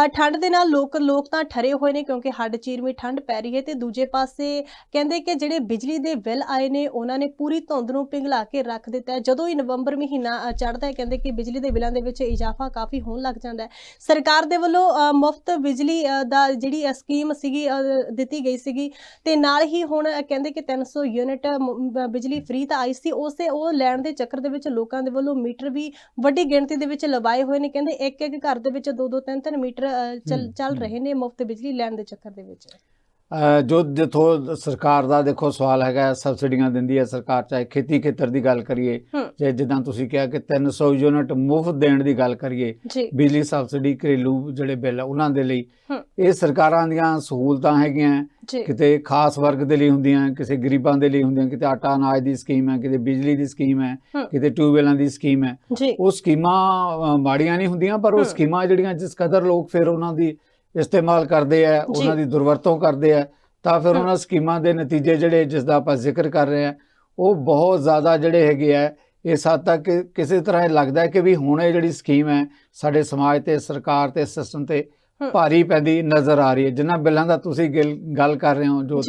ਠੰਡ ਦੇ ਨਾਲ ਲੋਕ ਲੋਕ ਤਾਂ ਠਰੇ ਹੋਏ ਨੇ ਕਿਉਂਕਿ ਹੱਡ ਚੀਰਵੀਂ ਠੰਡ ਪੈ ਰਹੀ ਹੈ ਤੇ ਦੂਜੇ ਪਾਸੇ ਕਹਿੰਦੇ ਕਿ ਜਿਹੜੇ ਬਿਜਲੀ ਦੇ ਬਿੱਲ ਆਏ ਨੇ ਉਹਨਾਂ ਨੇ ਪੂਰੀ ਧੁੰਦ ਨੂੰ ਪਿਘਲਾ ਕੇ ਰੱਖ ਦਿੱਤਾ ਹੈ। ਜਦੋਂ ਹੀ ਨਵੰਬਰ ਮਹੀਨਾ ਚੜ੍ਹਦਾ ਹੈ ਕਹਿੰਦੇ ਕਿ ਬਿਜਲੀ ਦੇ ਬਿੱਲਾਂ ਦੇ ਵਿੱਚ ਇਜ਼ਾਫਾ ਕਾਫੀ ਹੋਣ ਲੱਗ ਜਾਂਦਾ ਹੈ। ਸਰਕਾਰ ਦੇ ਵੱਲੋਂ ਮੁਫਤ ਬਿਜਲੀ ਦਾ ਜਿਹੜੀ ਸਕੀਮ ਸੀਗੀ ਦਿੱਤੀ ਗਈ ਸੀਗੀ ਤੇ ਨਾਲ ਹੀ ਹੁਣ ਕਹਿੰਦੇ ਕਿ 300 ਯੂਨਿਟ ਬਿਜਲੀ ਫ੍ਰੀ ਤਾਂ ਆਈ ਸੀ ਉਸੇ ਉਹ ਲੈਣ ਦੇ ਚੱਕਰ ਦੇ ਵਿੱਚ ਲੋਕਾਂ ਦੇ ਵੱਲੋਂ ਮੀਟਰ ਵੀ ਵੱਡੀ ਗਿਣਤੀ ਦੇ ਵਿੱਚ ਲਵਾਏ ਹੋਏ ਨੇ ਕਹਿੰਦੇ ਇੱਕ ਇੱਕ ਘਰ ਦੇ ਵਿੱਚ ਦੋ ਦੋ ਤਿੰਨ ਤਿੰਨ ਮੀਟਰ ਚੱਲ। ਰਹੇ ਨੇ ਮੁਫਤ ਬਿਜਲੀ ਲੈਣ ਦੇ ਚੱਕਰ ਦੇ ਵਿੱਚ ਜੋ ਜਿੱਥੋਂ ਸਰਕਾਰ ਦਾ ਦੇਖੋ ਸਵਾਲ ਹੈਗਾ ਸਬਸਿਡੀਆਂ ਦਿੰਦੀ ਹੈ ਸਰਕਾਰ ਚਾਹੇ ਖੇਤੀ ਖੇਤਰ ਦੀ ਗੱਲ ਕਰੀਏ ਜੇ ਜਿੱਦਾਂ ਤੁਸੀਂ ਕਿਹਾ ਕਿ 300 ਯੂਨਿਟ ਮੁਫਤ ਦੇਣ ਦੀ ਗੱਲ ਕਰੀਏ ਬਿਜਲੀ ਸਬਸਿਡੀ ਘਰੇਲੂ ਜਿਹੜੇ ਬਿੱਲ ਉਹਨਾਂ ਦੇ ਲਈ ਇਹ ਸਰਕਾਰਾਂ ਦੀਆਂ ਸਹੂਲਤਾਂ ਹੈਗੀਆਂ ਕਿਤੇ ਖਾਸ ਵਰਗ ਦੇ ਲਈ ਹੁੰਦੀਆਂ ਕਿਸੇ ਗਰੀਬਾਂ ਦੇ ਲਈ ਹੁੰਦੀਆਂ ਕਿਤੇ ਆਟਾ ਅਨਾਜ ਦੀ ਸਕੀਮ ਹੈ ਕਿਤੇ ਬਿਜਲੀ ਦੀ ਸਕੀਮ ਹੈ ਕਿਤੇ ਟਿਊਬਵੈਲਾਂ ਦੀ ਸਕੀਮ ਹੈ। ਉਹ ਸਕੀਮਾਂ ਮਾੜੀਆਂ ਨਹੀਂ ਹੁੰਦੀਆਂ ਪਰ ਉਹ। ਸਕੀਮਾਂ ਜਿਹੜੀਆਂ ਜਿਸ ਕਦਰ ਲੋਕ ਫਿਰ ਉਹਨਾਂ ਦੀ ਇਸਤੇਮਾਲ ਕਰਦੇ ਆ ਉਹਨਾਂ ਦੀ ਦੁਰਵਰਤੋਂ ਕਰਦੇ ਆ ਤਾਂ ਫਿਰ। ਉਹਨਾਂ ਸਕੀਮਾਂ ਦੇ ਨਤੀਜੇ ਜਿਹੜੇ ਜਿਸ ਦਾ ਆਪਾਂ ਜ਼ਿਕਰ ਕਰ ਰਹੇ ਆ ਉਹ ਬਹੁਤ ਜ਼ਿਆਦਾ ਜਿਹੜੇ ਹੈਗੇ ਆ ਇਸ ਹੱਦ ਤੱਕ ਕਿਸੇ ਤਰ੍ਹਾਂ ਇਹ ਲੱਗਦਾ ਹੈ ਕਿ ਵੀ ਹੁਣ ਇਹ ਜਿਹੜੀ ਸਕੀਮ ਹੈ ਸਾਡੇ ਸਮਾਜ ਤੇ ਸਰਕਾਰ ਤੇ ਸਿਸਟਮ ਤੇ। ਭਾਰੀ ਪੈਂਦੀ ਨਜ਼ਰ ਆ ਰਹੀ ਹੈ ਜਿਨ੍ਹਾਂ ਬਿੱਲਾਂ ਦਾ ਤੁਸੀਂ ਗਿਲ- ਕਰ ਰਹੇ ਹੋ ਜੋ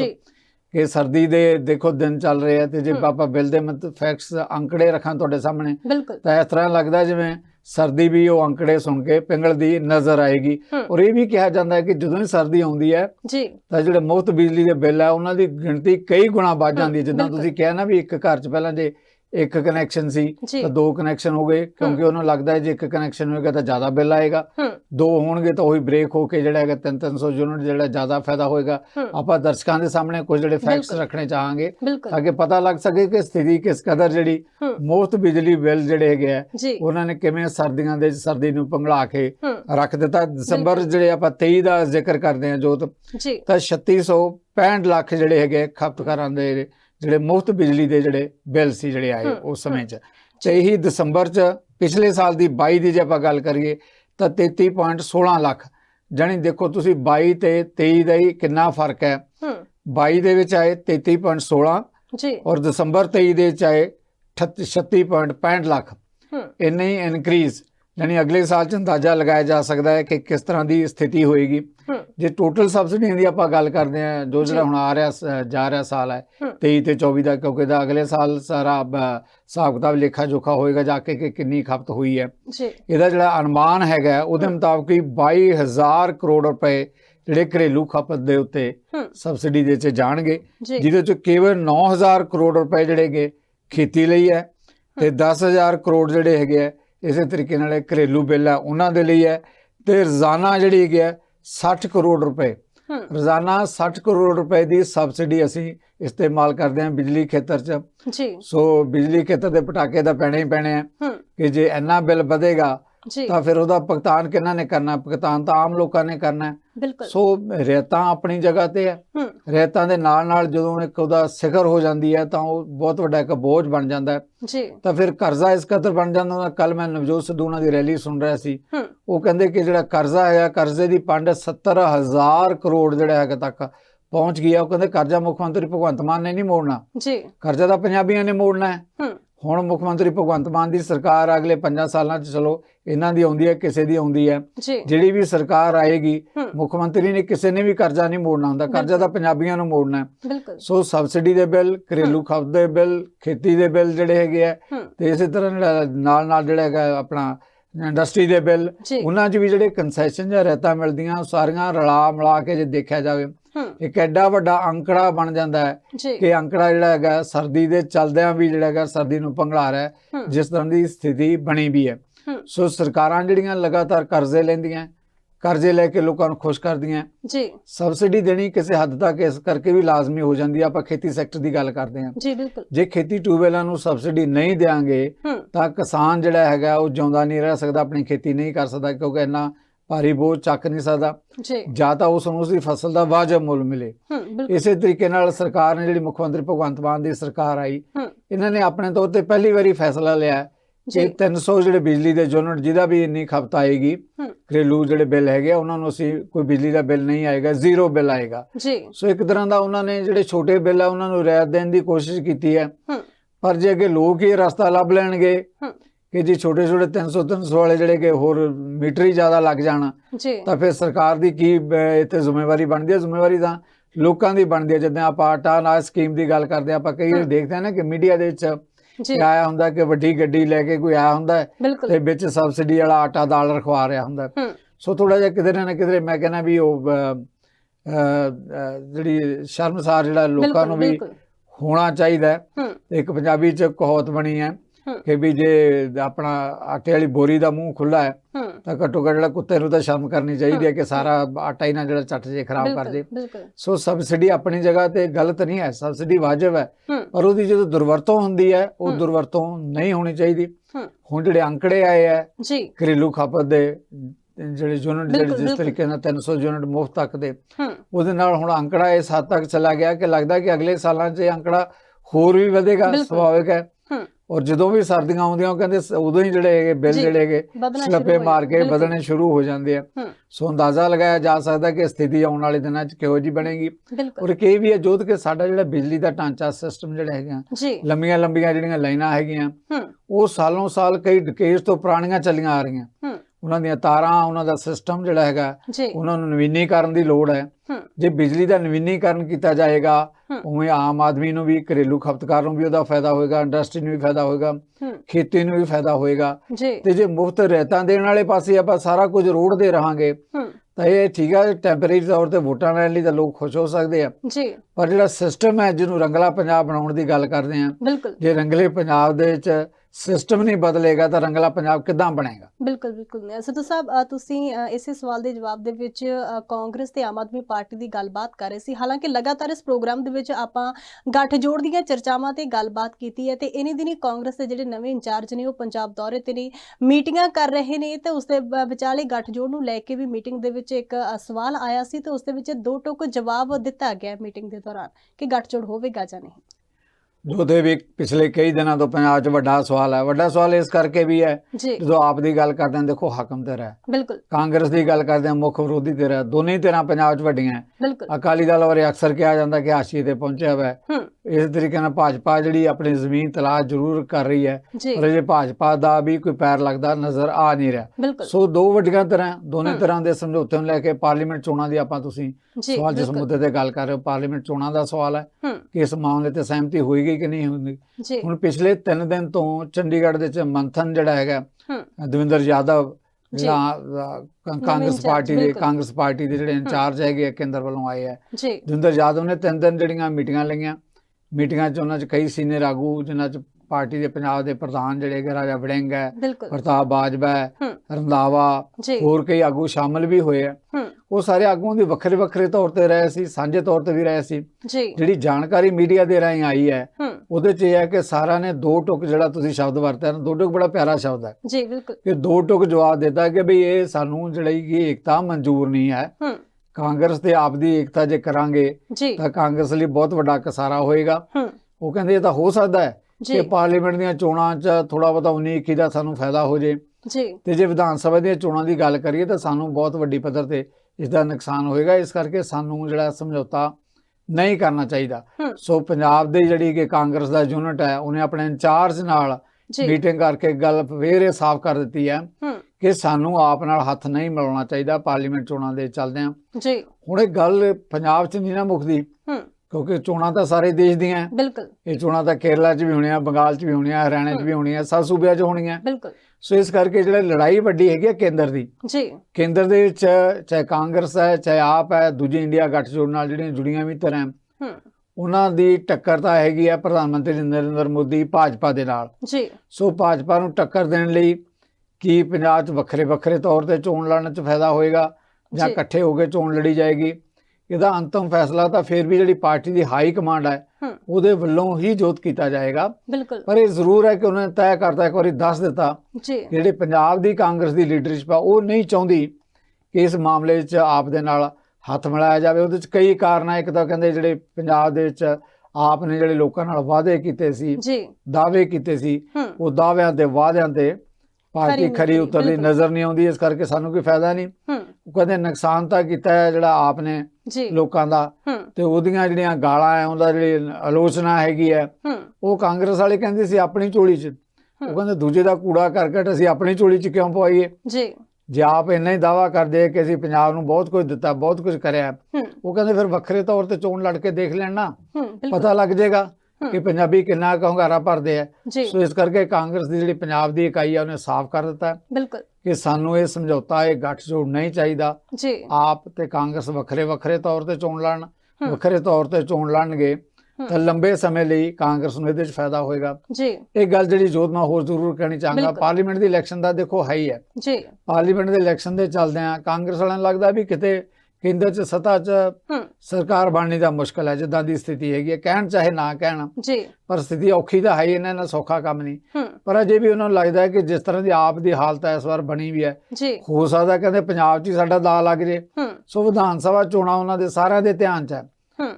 ਕਿ ਸਰਦੀ ਦੇ ਦੇਖੋ ਦਿਨ ਚੱਲ ਰਹੇ ਆ ਤੇ ਜੇ। ਆਪਾਂ ਬਿੱਲ ਦੇ ਮਤ ਫੈਕਟਸ ਅੰਕੜੇ ਰੱਖਾਂ ਤੁਹਾਡੇ ਸਾਹਮਣੇ ਤਾਂ ਇਸ ਤਰ੍ਹਾਂ ਲੱਗਦਾ ਜਿਵੇਂ ਸਰਦੀ ਵੀ ਉਹ ਅੰਕੜੇ ਸੁਣ ਕੇ ਪਿੰਗਲਦੀ ਨਜ਼ਰ ਆਏਗੀ। ਔਰ ਇਹ ਵੀ ਕਿਹਾ ਜਾਂਦਾ ਹੈ ਕਿ ਜਦੋਂ ਹੀ ਸਰਦੀ ਆਉਂਦੀ ਹੈ ਜੀ। ਤਾਂ ਜਿਹੜੇ ਮੁਫਤ ਬਿਜਲੀ ਦੇ ਬਿੱਲ ਹੈ ਉਹਨਾਂ ਦੀ ਗਿਣਤੀ ਕਈ ਗੁਣਾ ਵੱਧ ਜਾਂਦੀ ਹੈ। ਜਿੱਦਾਂ। ਤੁਸੀਂ ਕਿਹਾ ਨਾ ਵੀ ਇੱਕ ਘਰ 'ਚ ਪਹਿਲਾਂ ਜੇ ਇੱਕ ਕਨੈਕਸ਼ਨ ਸੀ ਤਾਂ ਦੋ ਕਨੈਕਸ਼ਨ ਹੋ ਗਏ ਕਿਉਂਕਿ ਉਹਨੂੰ ਲੱਗਦਾ ਹੈ ਜੇ ਇੱਕ ਕਨੈਕਸ਼ਨ ਹੋਏਗਾ ਤਾਂ ਜ਼ਿਆਦਾ ਬਿੱਲ ਆਏਗਾ। ਦੋ ਹੋਣਗੇ ਤਾਂ ਉਹੀ ਬ੍ਰੇਕ ਹੋ ਕੇ ਜਿਹੜਾ ਹੈਗਾ 3-300 ਯੂਨਿਟ ਜਿਹੜਾ ਜ਼ਿਆਦਾ ਫਾਇਦਾ ਹੋਏਗਾ। ਆਪਾਂ ਦਰਸ਼ਕਾਂ ਦੇ ਸਾਹਮਣੇ ਕੁਝ ਜਿਹੜੇ ਫੈਕਟਸ। ਰੱਖਣੇ ਚਾਹਾਂਗੇ ਤਾਂ ਕਿ ਪਤਾ ਲੱਗ ਸਕੇ ਕਿ ਸਥਿਤੀ ਕਿਸ ਕਦਰ ਜਿਹੜੀ ਮੁਫਤ ਬਿਜਲੀ ਬਿੱਲ ਜਿਹੜੇ ਹੈਗੇ ਆ ਉਹਨਾਂ ਨੇ ਕਿਵੇਂ ਸਰਦੀਆਂ ਦੇ ਸਰਦੀ ਨੂੰ ਪੰਗਲਾ ਕੇ ਰੱਖ ਦਿੱਤਾ। ਦਸੰਬਰ। ਜਿਹੜੇ ਆਪਾਂ 23 ਦਾ ਜ਼ਿਕਰ ਕਰਦੇ ਹਾਂ ਜੋਤ ਜੀ। ਤਾਂ 3665 ਲੱਖ ਜਿਹੜੇ ਹੈਗੇ ਖਪਤਕਾਰਾਂ ਦੇ ਜਿਹੜੇ ਮੁਫਤ ਬਿਜਲੀ ਦੇ ਜਿਹੜੇ ਬਿੱਲ ਸੀ ਜਿਹੜੇ ਆਏ ਉਸ ਸਮੇਂ 'ਚ। ਤੇ ਇਹੀ ਦਸੰਬਰ 'ਚ ਪਿਛਲੇ ਸਾਲ ਦੀ 22 ਦੀ ਜੇ ਆਪਾਂ ਗੱਲ ਕਰੀਏ ਤਾਂ 33.16 ਲੱਖ। ਜਾਣੀ ਦੇਖੋ ਤੁਸੀਂ 22 ਤੇ 23 ਦਾ ਹੀ ਕਿੰਨਾ ਫ਼ਰਕ ਹੈ। ਹੂੰ। 22 ਦੇ ਵਿੱਚ ਆਏ 33.16 ਜੀ। ਔਰ ਦਸੰਬਰ 23 ਦੇ ਵਿੱਚ ਆਏ 38 36.65 ਲੱਖ। ਹੂੰ। ਇੰਨੇ ਹੀ ਇਨਕਰੀਜ਼ ਯਾਨੀ ਅਗਲੇ ਸਾਲ ਚ ਅੰਦਾਜ਼ਾ ਲਗਾਇਆ ਜਾ ਸਕਦਾ ਹੈ ਕਿ ਕਿਸ ਤਰ੍ਹਾਂ ਦੀ ਸਥਿਤੀ ਹੋਏਗੀ। ਜੇ ਟੋਟਲ ਸਬਸਿਡੀਆਂ ਦੀ ਆਪਾਂ ਗੱਲ ਕਰਦੇ ਹਾਂ ਜੋ ਜਿਹੜਾ। ਹੁਣ ਆ ਰਿਹਾ ਜਾ ਰਿਹਾ ਸਾਲ ਹੈ ਹੂੰ। 23 ਤੇ 24 ਦਾ ਕਿਉਂਕਿ ਦਾ ਅਗਲੇ ਸਾਲ ਸਾਰਾ ਹਿਸਾਬ ਕਿਤਾਬ ਲੇਖਾ ਜੋਖਾ ਹੋਏਗਾ ਜਾ ਕੇ ਕਿ ਕਿੰਨੀ ਖਪਤ ਹੋਈ ਹੈ। ਜੀ। ਇਹਦਾ ਜਿਹੜਾ ਅਨੁਮਾਨ ਹੈਗਾ ਉਹਦੇ। ਮੁਤਾਬਕ ਹੀ 22000 ਕਰੋੜ ਰੁਪਏ ਜਿਹੜੇ ਘਰੇਲੂ ਖਪਤ ਦੇ ਉੱਤੇ ਸਬਸਿਡੀ ਦੇ ਚ ਜਾਣਗੇ ਜਿਹਦੇ ਚ ਕੇਵਲ 9000 ਕਰੋੜ ਰੁਪਏ ਜਿਹੜੇ ਹੈਗੇ ਖੇਤੀ ਲਈ ਹੈ ਤੇ 10000 ਕਰੋੜ ਜਿਹੜੇ ਹੈਗੇ ਆ ਇਸੇ ਤਰੀਕੇ ਨਾਲ ਘਰੇਲੂ ਬਿੱਲ ਹੈ ਉਹਨਾਂ ਦੇ ਲਈ ਹੈ ਤੇ ਰੋਜ਼ਾਨਾ ਜਿਹੜੀ ਹੈਗੀ ਹੈ 60 ਕਰੋੜ ਰੁਪਏ। ਰੋਜ਼ਾਨਾ 60 ਕਰੋੜ ਰੁਪਏ ਦੀ ਸਬਸਿਡੀ ਅਸੀਂ ਇਸਤੇਮਾਲ ਕਰਦੇ ਹਾਂ ਬਿਜਲੀ ਖੇਤਰ 'ਚ। ਜੀ। ਸੋ ਬਿਜਲੀ ਖੇਤਰ ਦੇ ਪਟਾਕੇ ਤਾਂ ਪੈਣੇ ਹੀ ਪੈਣੇ ਆ। ਕਿ ਜੇ ਇੰਨਾ ਬਿੱਲ ਵਧੇਗਾ ਤਾਂ ਫਿਰ ਉਹਦਾ ਭੁਗਤਾਨ ਕਿਹਨਾਂ ਨੇ ਕਰਨਾ? ਭੁਗਤਾਨ ਤਾਂ ਆਮ ਲੋਕਾਂ ਨੇ ਕਰਨਾ। ਬਿਲਕੁਲ। ਸੋ ਰੇਤਾਂ ਆਪਣੀ ਜਗ੍ਹਾ ਤੇ ਹੈ। ਰੇਤਾਂ ਦੇ ਨਾਲ ਨਾਲ ਜਦੋਂ ਇੱਕ ਉਹਦਾ ਸਿਖਰ ਹੋ ਜਾਂਦੀ ਹੈ ਤਾਂ ਉਹ ਬਹੁਤ ਵੱਡਾ ਇੱਕ ਬੋਝ ਬਣ ਜਾਂਦਾ ਹੈ। ਜੀ। ਤਾਂ ਫਿਰ ਕਰਜ਼ਾ ਇਸ ਕਦਰ ਬਣ ਜਾਂਦਾ ਉਹਦਾ। ਕੱਲ ਮੈਂ ਨਵਜੋਤ ਸਿੱਧੂ ਉਹਨਾਂ ਦੀ ਰੈਲੀ ਸੁਣ ਰਿਹਾ ਸੀ। ਉਹ ਕਹਿੰਦੇ ਕਿ ਜਿਹੜਾ ਕਰਜ਼ਾ ਹੈਗਾ ਕਰਜ਼ੇ ਦੀ ਪੰਡ 70000 ਕਰੋੜ ਜਿਹੜਾ ਹੈਗਾ ਤੱਕ ਪਹੁੰਚ ਗਿਆ ਉਹ ਕਹਿੰਦੇ ਕਰਜ਼ਾ ਮੁੱਖ ਮੰਤਰੀ ਭਗਵੰਤ ਮਾਨ ਨੇ ਨਹੀਂ ਮੋੜਨਾ। ਜੀ। ਕਰਜ਼ਾ ਤਾਂ ਪੰਜਾਬੀਆਂ ਨੇ ਮੋੜਨਾ ਹੈ। ਹੂੰ। ਹੁਣ ਮੁੱਖ ਮੰਤਰੀ ਭਗਵੰਤ ਮਾਨ ਦੀ ਸਰਕਾਰ ਅਗਲੇ 5 ਸਾਲਾਂ 'ਚ ਚਲੋ ਇਹਨਾਂ ਦੀ ਆਉਂਦੀ ਹੈ ਕਿਸੇ ਦੀ ਆਉਂਦੀ ਹੈ। ਜਿਹੜੀ ਵੀ ਸਰਕਾਰ ਆਏਗੀ ਮੁੱਖ ਮੰਤਰੀ ਨੇ ਕਿਸੇ ਨੇ ਵੀ ਕਰਜ਼ਾ ਨਹੀਂ ਮੋੜਨਾ ਹੁੰਦਾ ਕਰਜ਼ਾ ਤਾਂ ਪੰਜਾਬੀਆਂ ਨੂੰ ਮੋੜਨਾ ਹੈ। ਸੋ ਸਬਸਿਡੀ ਦੇ ਬਿੱਲ ਘਰੇਲੂ ਖਪਤ ਦੇ ਬਿੱਲ ਖੇਤੀ ਦੇ ਬਿੱਲ ਜਿਹੜੇ ਹੈਗੇ ਆ ਤੇ ਇਸੇ ਤਰ੍ਹਾਂ ਜਿਹੜਾ ਨਾਲ ਨਾਲ ਜਿਹੜਾ ਹੈਗਾ ਆਪਣਾ ਇੰਡਸਟਰੀ ਦੇ ਬਿੱਲ ਉਹਨਾਂ 'ਚ ਵੀ ਜਿਹੜੇ ਕੰਸੈਸ਼ਨ ਜਾਂ ਰਹਿਤਾਂ ਮਿਲਦੀਆਂ ਸਾਰੀਆਂ ਰਲਾ ਮਿਲਾ ਕੇ ਜੇ ਦੇਖਿਆ ਜਾਵੇ ਇੱਕ ਐਡਾ ਵੱਡਾ ਅੰਕੜਾ ਬਣ ਜਾਂਦਾ ਹੈ ਕਿ ਅੰਕੜਾ ਜਿਹੜਾ ਹੈਗਾ ਸਰਦੀ ਦੇ ਚੱਲਦਿਆਂ ਵੀ ਜਿਹੜਾ ਹੈਗਾ ਸਰਦੀ ਨੂੰ ਭੰਗੜਾ ਰਿਹਾ ਜਿਸ ਤਰ੍ਹਾਂ ਦੀ ਸਥਿਤੀ ਬਣੀ ਵੀ ਹੈ। ਸੋ ਸਰਕਾਰਾਂ ਜਿਹੜੀਆਂ ਲਗਾਤਾਰ ਕਰਜ਼ੇ ਲੈਂਦੀਆਂ ਕਰਜ਼ੇ ਲੈ ਕੇ ਲੋਕਾਂ ਨੂੰ ਖੁਸ਼ ਕਰਦੀਆਂ ਜੀ। ਸਬਸਿਡੀ ਦੇਣੀ ਕਿਸੇ ਹੱਦ ਤੱਕ ਇਸ ਕਰਕੇ ਵੀ ਲਾਜ਼ਮੀ ਹੋ ਜਾਂਦੀ ਹੈ ਆਪਾਂ ਖੇਤੀ ਸੈਕਟਰ ਦੀ ਗੱਲ ਕਰਦੇ ਹਾਂ। ਜੀ ਬਿਲਕੁਲ। ਜੇ ਖੇਤੀ ਟਿਊਬਵੈਲਾਂ ਨੂੰ ਸਬਸਿਡੀ ਨਹੀਂ ਦੇਾਂਗੇ ਤਾਂ ਕਿਸਾਨ ਜਿਹੜਾ ਹੈਗਾ ਉਹ ਜਿਉਂਦਾ ਨਹੀਂ ਰਹਿ ਸਕਦਾ ਆਪਣੀ ਖੇਤੀ ਨਹੀਂ ਕਰ ਸਕਦਾ ਕਿਉਂਕਿ ਇੰਨਾ ਭਾਰੀ ਬੋਝ ਚੱਕ ਨਹੀਂ ਸਕਦਾ। ਜੀ। ਜਾਂ ਤਾਂ ਉਸ ਨੂੰ ਉਸਦੀ ਫਸਲ ਦਾ ਵਾਜਬ ਮੁੱਲ ਮਿਲੇ। ਇਸੇ ਤਰੀਕੇ ਨਾਲ ਸਰਕਾਰ ਨੇ ਜਿਹੜੀ ਮੁੱਖ ਮੰਤਰੀ ਭਗਵੰਤ ਮਾਨ ਦੀ ਸਰਕਾਰ ਆਈ ਇਹਨਾਂ ਨੇ ਆਪਣੇ ਤੌਰ ਤੇ ਪਹਿਲੀ ਵਾਰੀ ਫੈਸਲਾ ਲਿਆ ਕਿ ਜੀ। 300 ਜਿਹੜੇ ਬਿਜਲੀ ਦੇ ਯੂਨਿਟ ਜਿਹਦਾ ਵੀ ਇੰਨੀ ਖਪਤ ਆਏਗੀ ਘਰੇਲੂ ਜਿਹੜੇ ਬਿੱਲ ਹੈਗੇ ਉਹਨਾਂ ਨੂੰ ਅਸੀਂ ਕੋਈ ਬਿਜਲੀ ਦਾ ਬਿੱਲ ਨਹੀਂ ਆਏਗਾ ਜ਼ੀਰੋ ਬਿੱਲ ਆਏਗਾ। ਜੀ। ਸੋ ਇੱਕ ਤਰ੍ਹਾਂ ਦਾ ਉਹਨਾਂ ਨੇ ਜਿਹੜੇ ਛੋਟੇ ਬਿੱਲ ਆ ਉਹਨਾਂ ਨੂੰ ਰਿਆਇਤ ਦੇਣ ਦੀ ਕੋਸ਼ਿਸ਼ ਕੀਤੀ ਹੈ। ਪਰ ਜੇ ਅੱਗੇ ਲੋਕ ਹੀ ਇਹ ਰਸਤਾ ਲੱਭ ਲੈਣਗੇ ਕਿ ਜੀ ਛੋਟੇ ਛੋਟੇ 300 300 ਵਾਲੇ ਜਿਹੜੇ ਕਿ ਹੋਰ ਮੀਟਰ ਹੀ ਜ਼ਿਆਦਾ ਲੱਗ ਜਾਣ ਤਾਂ ਫਿਰ ਸਰਕਾਰ ਦੀ ਕੀ ਇੱਥੇ ਜ਼ਿੰਮੇਵਾਰੀ ਬਣਦੀ ਹੈ? ਜ਼ਿੰਮੇਵਾਰੀ ਤਾਂ ਲੋਕਾਂ ਦੀ ਬਣਦੀ ਹੈ। ਜਿੱਦਾਂ ਆਪਾਂ ਆਟਾ ਅਨਾਜ ਸਕੀਮ ਦੀ ਗੱਲ ਕਰਦੇ ਆਪਾਂ ਕਈ ਵਾਰ। ਦੇਖਦੇ ਹਾਂ ਨਾ ਕਿ ਮੀਡੀਆ ਦੇ ਵਿੱਚ ਜੀ। ਆਇਆ ਹੁੰਦਾ ਕਿ ਵੱਡੀ ਗੱਡੀ ਲੈ ਕੇ ਕੋਈ ਆਇਆ ਹੁੰਦਾ ਤੇ ਵਿੱਚ ਸਬਸਿਡੀ ਵਾਲਾ ਆਟਾ ਦਾਲ ਰਖਵਾ ਰਿਹਾ ਹੁੰਦਾ ਸੋ ਥੋੜਾ ਜਿਹਾ ਕਿਧਰੇ ਨਾ ਕਿਧਰੇ ਮੈਂ ਕਹਿੰਦਾ ਵੀ ਉਹ ਜਿਹੜੀ ਸ਼ਰਮਸਾਰ ਜਿਹੜਾ ਲੋਕਾਂ ਨੂੰ ਵੀ ਹੋਣਾ ਚਾਹੀਦਾ ਇੱਕ ਪੰਜਾਬੀ ਚ ਕਹਾਵਤ ਬਣੀ ਹੂੰ ਕਿ ਵੀ ਜੇ ਆਪਣਾ ਆਟੇ ਵਾਲੀ ਬੋਰੀ ਦਾ ਮੂੰਹ ਖੁੱਲਾ ਹੈ ਤਾਂ ਘੱਟੋ ਘੱਟ ਜਿਹੜਾ ਕੁੱਤੇ ਨੂੰ ਤਾਂ ਸ਼ਰਮ ਕਰਨੀ ਚਾਹੀਦੀ ਹੈ ਕਿ ਸਾਰਾ ਆਟਾ ਹੀ ਨਾ ਜਿਹੜਾ ਚੱਟ ਜੇ ਖਰਾਬ ਕਰ ਦੇ ਸੋ ਸਬਸਿਡੀ ਆਪਣੀ ਜਗ੍ਹਾ ਤੇ ਗਲਤ ਨਹੀਂ ਹੈ ਸਬਸਿਡੀ ਵਾਜਬ ਹੈ। ਪਰ ਉਹਦੀ ਜਦੋਂ ਦੁਰਵਰਤੋਂ ਹੁੰਦੀ ਹੈ ਉਹ। ਦੁਰਵਰਤੋਂ ਨਹੀਂ ਹੋਣੀ ਚਾਹੀਦੀ। ਹੁਣ ਜਿਹੜੇ ਅੰਕੜੇ ਆਏ ਹੈ ਜੀ। ਘਰੇਲੂ ਖਪਤ ਦੇ ਜਿਹੜੇ ਯੂਨਿਟ ਜਿਹੜੇ ਜਿਸ। ਤਰੀਕੇ ਨਾਲ 300 ਯੂਨਿਟ ਮੁਫਤ ਤੱਕ ਦੇ ਉਹਦੇ ਨਾਲ ਹੁਣ ਅੰਕੜਾ ਇਸ ਹੱਦ ਤੱਕ ਚਲਾ ਗਿਆ ਕਿ ਲੱਗਦਾ ਕਿ ਅਗਲੇ ਸਾਲਾਂ 'ਚ ਇਹ ਅੰਕੜਾ ਹੋਰ ਵੀ ਵਧੇਗਾ। ਸੁਭਾਵਿਕ ਹੂੰ। ਔਰ ਜਦੋਂ ਵੀ ਸਰਦੀਆਂ ਆਉਂਦੀਆਂ ਉਹ ਕਹਿੰਦੇ ਉਦੋਂ ਹੀ ਜਿਹੜੇ ਹੈਗੇ ਬਿੱਲ ਜਿਹੜੇ ਹੈਗੇ ਸਲੱਪੇ ਮਾਰ ਕੇ। ਵਧਣੇ ਸ਼ੁਰੂ ਹੋ ਜਾਂਦੇ ਆ। ਸੋ ਅੰਦਾਜ਼ਾ ਲਗਾਇਆ ਜਾ ਸਕਦਾ ਕਿ ਸਥਿਤੀ ਆਉਣ ਵਾਲੇ ਦਿਨਾਂ 'ਚ ਕਿਹੋ ਜੀ ਬਣੇਗੀ। ਔਰ ਕਿ ਵੀ ਹੈ ਜੋਤ ਕਿ ਸਾਡਾ ਜਿਹੜਾ ਬਿਜਲੀ ਦਾ ਢਾਂਚਾ ਸਿਸਟਮ ਜਿਹੜਾ ਹੈਗਾ ਜੀ। ਲੰਬੀਆਂ ਜਿਹੜੀਆਂ ਲਾਈਨਾਂ ਹੈਗੀਆਂ ਉਹ ਸਾਲੋਂ ਸਾਲ ਕਈ ਡਿਕੇਡਸ ਤੋਂ ਪੁਰਾਣੀਆਂ ਚੱਲੀਆਂ ਆ ਰਹੀਆਂ। ਉਹਨਾਂ ਦੀਆਂ ਤਾਰਾਂ ਉਹਨਾਂ ਦਾ ਸਿਸਟਮ ਜਿਹੜਾ ਹੈਗਾ ਉਹਨਾਂ ਨੂੰ ਨਵੀਨੀਕਰਨ ਦੀ ਲੋੜ ਹੈ। ਜੇ ਬਿਜਲੀ ਦਾ ਨਵੀਨੀਕਰਨ ਕੀਤਾ ਜਾਏਗਾ। ਉਵੇਂ ਆਮ ਆਦਮੀ ਨੂੰ ਵੀ ਘਰੇਲੂ ਖਪਤਕਾਰ ਨੂੰ ਵੀ ਉਹਦਾ ਫਾਇਦਾ ਹੋਏਗਾ ਇੰਡਸਟਰੀ ਨੂੰ ਵੀ ਫਾਇਦਾ ਹੋਏਗਾ ਖੇਤੀ ਨੂੰ ਵੀ ਫਾਇਦਾ ਹੋਏਗਾ। ਤੇ ਜੇ ਮੁਫਤ ਰਹਿਤਾਂ ਦੇਣ ਵਾਲੇ ਪਾਸੇ ਆਪਾਂ ਸਾਰਾ ਕੁਝ ਰੋੜਦੇ ਰਹਾਂਗੇ ਹੂੰ। ਤਾਂ ਇਹ ਠੀਕ ਹੈ ਟੈਂਪਰੇਰੀ ਤੌਰ ਤੇ ਵੋਟਾਂ ਲੈਣ ਲਈ ਤਾਂ ਲੋਕ ਖੁਸ਼ ਹੋ ਸਕਦੇ ਆ। ਜੀ। ਪਰ ਜਿਹੜਾ ਸਿਸਟਮ ਹੈ ਜਿਹਨੂੰ ਰੰਗਲਾ ਪੰਜਾਬ ਬਣਾਉਣ ਦੀ ਗੱਲ ਕਰਦੇ ਆ ਜੇ ਰੰਗਲੇ ਪੰਜਾਬ ਦੇ ਵਿੱਚ ਸਿਸਟਮ ਨਹੀਂ ਬਦਲੇਗਾ ਤਾਂ ਰੰਗਲਾ ਪੰਜਾਬ ਕਿੱਦਾਂ ਬਣੇਗਾ? ਬਿਲਕੁਲ ਬਿਲਕੁਲ। ਸਿੱਧੂ ਸਾਹਿਬ ਤੁਸੀਂ ਇਸੇ ਸਵਾਲ ਦੇ ਜਵਾਬ ਦੇ ਵਿੱਚ ਕਾਂਗਰਸ ਤੇ ਆਮ ਆਦਮੀ ਪਾਰਟੀ ਦੀ ਗੱਲਬਾਤ ਕਰ ਰਹੇ ਸੀ। ਹਾਲਾਂਕਿ ਲਗਾਤਾਰ ਇਸ ਪ੍ਰੋਗਰਾਮ ਦੇ ਵਿੱਚ ਆਪਾਂ ਗੱਠਜੋੜ ਦੀਆਂ ਚਰਚਾਵਾਂ ਤੇ ਗੱਲਬਾਤ ਕੀਤੀ ਹੈ ਤੇ ਇਨੀ ਦਿਨੀ ਕਾਂਗਰਸ ਦੇ ਜਿਹੜੇ ਨਵੇਂ ਇੰਚਾਰਜ ਨੇ, ਉਹ ਪੰਜਾਬ ਦੌਰੇ ਤੇ ਨੇ, ਮੀਟਿੰਗਾਂ ਕਰ ਰਹੇ ਨੇ ਤੇ ਉਸ ਦੇ ਵਿਚਾਲੇ ਗੱਠਜੋੜ ਨੂੰ ਲੈ ਕੇ ਵੀ ਮੀਟਿੰਗ ਦੇ ਵਿੱਚ ਇੱਕ ਸਵਾਲ ਆਇਆ ਸੀ ਤੇ ਉਸ ਦੇ ਵਿੱਚ ਦੋ ਟੋਕ ਜਵਾਬ ਦਿੱਤਾ ਗਿਆ ਮੀਟਿੰਗ ਦੇ ਦੌਰਾਨ ਕਿ ਗੱਠਜੋੜ ਹੋਵੇਗਾ ਜਾਂ ਨਹੀਂ। ਜੋ ਦੇ ਵੀ ਪਿਛਲੇ ਕਈ ਦਿਨਾਂ ਤੋਂ ਪੰਜਾਬ 'ਚ ਵੱਡਾ ਸਵਾਲ ਹੈ ਵੱਡਾ ਸਵਾਲ ਇਸ ਕਰਕੇ ਵੀ ਹੈ ਜਦੋਂ ਆਪ ਦੀ ਗੱਲ ਕਰਦੇ ਹਾਂ ਦੇਖੋ ਹਾਕਮ ਧਿਰ ਹੈ ਬਿਲਕੁਲ। ਕਾਂਗਰਸ ਦੀ ਗੱਲ ਕਰਦੇ ਹਾਂ ਮੁੱਖ ਵਿਰੋਧੀ ਧਿਰ ਹੈ ਦੋਨੇ ਧਿਰਾਂ ਪੰਜਾਬ 'ਚ ਵੱਡੀਆਂ ਹੈ। ਅਕਾਲੀ ਦਲ ਬਾਰੇ ਅਕਸਰ ਕਿਹਾ ਜਾਂਦਾ ਕਿ ਹਾਸ਼ੀਏ ਤੇ ਪਹੁੰਚਿਆ ਹੋਇਆ ਹੂੰ। ਇਸ ਤਰੀਕੇ ਨਾਲ ਭਾਜਪਾ ਜਿਹੜੀ ਆਪਣੀ ਜ਼ਮੀਨ ਤਲਾਸ਼ ਜ਼ਰੂਰ ਕਰ ਰਹੀ ਹੈ ਜੀ। ਪਰ ਅਜੇ ਭਾਜਪਾ ਦਾ ਵੀ ਕੋਈ ਪੈਰ ਲੱਗਦਾ ਨਜ਼ਰ ਆ ਨਹੀਂ ਰਿਹਾ। ਸੋ ਦੋ ਵੱਡੀਆਂ ਤਰ੍ਹਾਂ ਦੋਨੇ। ਤਰ੍ਹਾਂ ਦੇ ਸਮਝੌਤੇ ਨੂੰ ਲੈ ਕੇ ਪਾਰਲੀਮੈਂਟ ਚੋਣਾਂ ਦੀ ਆਪਾਂ ਤੁਸੀਂ ਜੀ ਸਵਾਲ ਜਿਸ। ਮੁੱਦੇ ਤੇ ਗੱਲ ਕਰ ਰਹੇ ਹੋ ਪਾਰਲੀਮੈਂਟ ਚੋਣਾਂ ਦਾ ਸਵਾਲ ਹੈ ਹੂੰ ਕਿ ਇਸ ਮਾਮਲੇ ਤੇ ਸਹਿਮਤੀ ਹੋਏਗੀ ਕਿ ਨਹੀਂ ਜੀ। ਹੁਣ ਪਿਛਲੇ 3 ਦਿਨ ਤੋਂ ਚੰਡੀਗੜ੍ਹ ਦੇ ਵਿੱਚ ਮੰਥਨ ਜਿਹੜਾ ਹੈਗਾ ਹੂੰ ਦਵਿੰਦਰ ਯਾਦਵ ਜੀ। ਜਿਹੜਾ ਕਾਂਗਰਸ ਪਾਰਟੀ ਦੇ। ਕਾਂਗਰਸ ਪਾਰਟੀ ਦੇ ਜਿਹੜੇ ਇੰਚਾਰਜ ਹੈਗੇ ਕੇਂਦਰ ਵੱਲੋਂ ਆਏ ਜੀ। ਦਵਿੰਦਰ ਯਾਦਵ ਨੇ ਤਿੰਨ ਦਿਨ ਜਿਹੜੀਆਂ ਮੀਟਿੰਗਾਂ ਲਈਆਂ ਮੀਟਿੰਗਾਂ 'ਚ ਉਹਨਾਂ 'ਚ ਕਈ ਸੀਨੀਅਰ ਆਗੂ ਜਿਨ੍ਹਾਂ 'ਚ ਪਾਰਟੀ ਦੇ ਪੰਜਾਬ ਦੇ ਪ੍ਰਧਾਨ ਜਿਹੜੇ ਹੈਗੇ ਰਾਜਾ ਵੜਿੰਗ ਹੈ ਪ੍ਰਤਾਪ ਬਾਜਵਾ ਹੈ ਜੀ। ਹੋਰ ਕਈ ਆਗੂ ਸ਼ਾਮਲ ਵੀ ਹੋਏ ਆ। ਉਹ ਸਾਰੇ ਆਗੂਆਂ ਦੀ ਵੱਖਰੇ ਵੱਖਰੇ ਤੌਰ ਤੇ ਰਹੇ ਸੀ ਸਾਂਝੇ ਤੌਰ ਤੇ ਵੀ ਰਹੇ ਸੀ। ਜਿਹੜੀ ਜਾਣਕਾਰੀ ਮੀਡੀਆ ਦੇ ਰਾਹੀਂ ਆਈ ਹੈ ਉਹਦੇ 'ਚ ਇਹ ਹੈ ਕਿ ਸਾਰਿਆਂ ਨੇ ਦੋ ਟੁਕ ਜਿਹੜਾ ਤੁਸੀਂ ਸ਼ਬਦ ਵਰਤਿਆ ਨਾ ਦੋ ਟੁਕ ਬੜਾ ਪਿਆਰਾ ਸ਼ਬਦ ਹੈ। ਜੀ ਬਿਲਕੁਲ। ਕਿ ਦੋ ਟੁਕ ਜਵਾਬ ਦਿੱਤਾ ਕਿ ਵੀ ਇਹ ਸਾਨੂੰ ਜਿਹੜੀ ਕਿ ਏਕਤਾ ਮਨਜ਼ੂਰ ਨਹੀਂ ਹੂੰ। ਕਾਂਗਰਸ ਤੇ ਆਪ ਦੀ ਏਕਤਾ ਜੇ ਕਰਾਂਗੇ ਤਾਂ ਕਾਂਗਰਸ ਲਈ ਬਹੁਤ ਵੱਡਾ ਕਸਾਰਾ ਹੋਏਗਾ। ਉਹ ਕਹਿੰਦੇ ਇਹ ਤਾਂ ਹੋ ਸਕਦਾ ਹੈ ਕਿ ਪਾਰਲੀਮੈਂਟ ਦੀਆਂ ਚੋਣਾਂ 'ਚ ਥੋੜਾ ਬਹੁਤਾ 19 21 ਦਾ ਸਾਨੂੰ ਫਾਇਦਾ ਹੋ ਜੇ। ਜੀ। ਤੇ ਜੇ ਵਿਧਾਨ ਸਭਾ ਦੀਆਂ ਚੋਣਾਂ ਦੀ ਗੱਲ ਕਰੀਏ ਤਾਂ ਸਾਨੂੰ ਬਹੁਤ ਵੱਡੀ ਪੱਧਰ ਤੇ ਇਸ ਦਾ ਨੁਕਸਾਨ ਹੋਏਗਾ। ਇਸ ਕਰਕੇ ਸਾਨੂੰ ਜਿਹੜਾ ਸਮਝੌਤਾ ਨਹੀਂ ਕਰਨਾ ਚਾਹੀਦਾ। ਸੋ ਪੰਜਾਬ ਦੇ ਜਿਹੜੀ ਕਿ ਕਾਂਗਰਸ ਦਾ ਯੂਨਿਟ ਹੈ ਉਹਨੇ ਆਪਣੇ ਇੰਚਾਰਜ ਨਾਲ ਮੀਟਿੰਗ ਕਰਕੇ ਗੱਲ ਫੇਰ ਇਹ ਸਾਫ਼ ਕਰ ਦਿੱਤੀ ਹੂੰ। ਕਿ ਸਾਨੂੰ ਆਪ ਨਾਲ ਹੱਥ ਨਹੀਂ ਮਿਲਾਉਣਾ ਚਾਹੀਦਾ ਪਾਰਲੀਮੈਂਟ ਚੋਣਾਂ ਦੇ ਚੱਲਦਿਆਂ। ਜੀ। ਹੁਣ ਇਹ ਗੱਲ ਪੰਜਾਬ 'ਚ ਨਹੀਂ ਨਾ ਮੁੱਕਦੀ। ਹੂੰ। ਕਿਉਂਕਿ ਚੋਣਾਂ ਤਾਂ ਸਾਰੇ ਦੇਸ਼ ਦੀਆਂ। ਬਿਲਕੁਲ। ਇਹ ਚੋਣਾਂ ਤਾਂ ਕੇਰਲਾ 'ਚ ਵੀ ਹੋਣੀਆਂ ਬੰਗਾਲ 'ਚ ਵੀ ਹੋਣੀਆਂ ਹਰਿਆਣਾ 'ਚ ਵੀ ਹੋਣੀਆਂ ਸਭ ਸੂਬਿਆਂ 'ਚ ਹੋਣੀਆਂ। ਬਿਲਕੁਲ। ਸੋ ਇਸ ਕਰਕੇ ਜਿਹੜਾ ਲੜਾਈ ਵੱਡੀ ਹੈਗੀ ਹੈ ਕੇਂਦਰ ਦੀ। ਜੀ। ਕੇਂਦਰ ਦੇ ਵਿੱਚ ਚਾਹੇ ਕਾਂਗਰਸ ਹੈ ਚਾਹੇ ਆਪ ਹੈ ਦੂਜੀ ਇੰਡੀਆ ਗੱਠਜੋੜ ਨਾਲ ਜਿਹੜੀਆਂ ਜੁੜੀਆਂ ਵੀ ਤਰ੍ਹਾਂ ਹੂੰ। ਉਹਨਾਂ ਦੀ ਟੱਕਰ ਤਾਂ ਹੈਗੀ ਹੈ ਪ੍ਰਧਾਨ ਮੰਤਰੀ ਨਰਿੰਦਰ ਮੋਦੀ ਭਾਜਪਾ ਦੇ ਨਾਲ। ਜੀ। ਸੋ ਭਾਜਪਾ ਨੂੰ ਟੱਕਰ ਦੇਣ ਲਈ ਕੀ ਪੰਜਾਬ 'ਚ ਵੱਖਰੇ ਵੱਖਰੇ ਤੌਰ ਤੇ ਚੋਣ ਲੜਨ 'ਚ ਫਾਇਦਾ ਹੋਏਗਾ ਜਾਂ। ਇਕੱਠੇ ਹੋ ਕੇ ਚੋਣ ਲੜੀ ਜਾਏਗੀ। ਇਹਦਾ ਅੰਤਮ ਫੈਸਲਾ ਤਾਂ ਫਿਰ ਵੀ ਜਿਹੜੀ ਪਾਰਟੀ ਦੀ ਹਾਈ ਕਮਾਂਡ ਹੈ ਉਹਦੇ ਵੱਲੋਂ ਹੀ ਜੋਤ ਕੀਤਾ ਜਾਏਗਾ। ਪਰ ਇਹ ਜ਼ਰੂਰ ਹੈ ਕਿ ਉਹਨਾਂ ਨੇ ਤੈਅ ਕਰਤਾ ਇੱਕ ਵਾਰੀ ਦੱਸ ਦਿੱਤਾ ਜਿਹੜੇ ਪੰਜਾਬ ਦੀ ਕਾਂਗਰਸ ਦੀ ਲੀਡਰਸ਼ਿਪ ਆ ਉਹ ਨਹੀਂ ਚਾਹੁੰਦੀ ਕਿ ਇਸ ਮਾਮਲੇ 'ਚ ਆਪ ਦੇ ਨਾਲ ਹੱਥ ਮਿਲਾਇਆ ਜਾਵੇ। ਉਹਦੇ 'ਚ ਕਈ ਕਾਰਨ ਆ। ਇੱਕ ਤਾਂ ਕਹਿੰਦੇ ਜਿਹੜੇ ਪੰਜਾਬ ਦੇ ਵਿੱਚ ਆਪ ਨੇ ਜਿਹੜੇ ਲੋਕਾਂ ਨਾਲ ਵਾਅਦੇ ਕੀਤੇ ਸੀ ਦਾਅਵੇ ਕੀਤੇ ਸੀ ਉਹ ਦਾਅਵਿਆਂ ਤੇ ਵਾਅਦਿਆਂ ਤੇ ਪਾਰਟੀ ਖਰੀ ਉਤਰੀ, ਉਤਰਦੀ। ਨਜ਼ਰ ਨਹੀਂ ਆਉਂਦੀ ਇਸ ਕਰਕੇ ਸਾਨੂੰ ਕੋਈ ਫਾਇਦਾ ਨਹੀਂ। ਉਹ ਕਹਿੰਦੇ ਨੁਕਸਾਨ ਤਾਂ ਕੀਤਾ ਹੈ ਜਿਹੜਾ ਆਪ ਨੇ ਲੋਕਾਂ ਦਾ। ਤੇ ਉਹਦੀਆਂ ਜਿਹੜੀਆਂ ਗਾਲਾਂ ਹੈ ਉਹਦਾ ਜਿਹੜੀ ਆਲੋਚਨਾ ਹੈਗੀ ਹੈ ਉਹ ਕਾਂਗਰਸ ਵਾਲੇ ਕਹਿੰਦੇ ਸੀ ਆਪਣੀ ਝੋਲੀ 'ਚ। ਉਹ ਕਹਿੰਦੇ ਦੂਜੇ ਦਾ ਕੂੜਾ ਕਰਕਟ ਅਸੀਂ ਆਪਣੀ ਝੋਲੀ 'ਚ ਕਿਉਂ ਪਵਾਈਏ? ਜੀ। ਜੇ ਆਪ ਇੰਨਾ ਹੀ ਦਾਵਾ ਕਰਦੇ ਕਿ ਅਸੀਂ ਪੰਜਾਬ ਨੂੰ ਬਹੁਤ ਕੁਝ ਦਿੱਤਾ ਬਹੁਤ ਕੁਝ ਕਰਿਆ। ਉਹ ਕਹਿੰਦੇ ਫਿਰ ਵੱਖਰੇ ਤੌਰ ਤੇ ਚੋਣ ਲੜ ਕੇ ਦੇਖ ਲੈਣ ਨਾ। ਪਤਾ ਲੱਗ ਜਾਏਗਾ। ਕਿ ਪੰਜਾਬੀ ਕਿੰਨਾ ਕੁ ਹੰਗਾਰਾ ਭਰਦੇ ਆ। ਸੋ ਇਸ ਕਰਕੇ ਕਾਂਗਰਸ ਦੀ ਜਿਹੜੀ ਪੰਜਾਬ ਦੀ ਇਕਾਈ ਆ ਉਹਨੇ ਸਾਫ਼ ਕਰ ਦਿੱਤਾ ਬਿਲਕੁਲ। ਕਿ ਸਾਨੂੰ ਇਹ ਸਮਝੌਤਾ ਇਹ ਗੱਠਜੋੜ ਨਹੀਂ ਚਾਹੀਦਾ। ਜੀ। ਆਪ ਤੇ ਕਾਂਗਰਸ ਵੱਖਰੇ ਵੱਖਰੇ ਤੌਰ ਤੇ ਚੋਣ ਲੜਨ। ਵੱਖਰੇ ਤੌਰ ਤੇ ਚੋਣ ਲੜਨਗੇ। ਤਾਂ ਲੰਬੇ ਸਮੇਂ ਲਈ ਕਾਂਗਰਸ ਨੂੰ ਇਹਦੇ 'ਚ ਫਾਇਦਾ ਹੋਏਗਾ। ਜੀ। ਇਹ ਗੱਲ ਜਿਹੜੀ ਜੋਤ ਮੈਂ ਹੋਰ ਜ਼ਰੂਰ ਕਹਿਣੀ ਚਾਹਾਂਗਾ। ਪਾਰਲੀਮੈਂਟ ਦੀ ਇਲੈਕਸ਼ਨ ਦਾ ਦੇਖੋ ਹੈ ਹੀ ਹੈ। ਜੀ। ਪਾਰਲੀਮੈਂਟ ਦੇ ਇਲੈਕਸ਼ਨ ਦੇ ਚੱਲਦਿਆਂ ਕਾਂਗਰਸ ਵਾਲਿਆਂ ਨੂੰ ਲੱਗਦਾ ਵੀ ਕਿਤੇ ਕੇਂਦਰ 'ਚ ਸੱਤਾ 'ਚ ਸਰਕਾਰ ਬਣਨੀ ਦਾ ਮੁਸ਼ਕਲ ਹੈ ਜਿੱਦਾਂ ਦੀ ਸਥਿਤੀ ਹੈਗੀ ਹੈ। ਕਹਿਣ ਚਾਹੇ ਨਾ ਕਹਿਣ ਜੀ। ਪਰ ਸਥਿਤੀ ਔਖੀ ਤਾਂ ਹੈ ਇਹਨਾਂ ਨਾਲ ਸੌਖਾ ਕੰਮ ਨਹੀਂ। ਪਰ ਅਜੇ ਵੀ ਉਹਨਾਂ ਨੂੰ ਲੱਗਦਾ ਹੈ ਕਿ ਜਿਸ ਤਰ੍ਹਾਂ ਦੀ ਆਪ ਦੀ ਹਾਲਤ ਹੈ ਇਸ ਵਾਰ ਬਣੀ ਵੀ ਹੈ। ਹੋ ਸਕਦਾ ਕਹਿੰਦੇ ਪੰਜਾਬ 'ਚ ਹੀ ਸਾਡਾ ਦਾ ਲੱਗ ਜੇ। ਸੋ ਵਿਧਾਨ ਸਭਾ ਚੋਣਾਂ ਉਹਨਾਂ ਦੇ ਸਾਰਿਆਂ ਦੇ ਧਿਆਨ 'ਚ ਹੈ।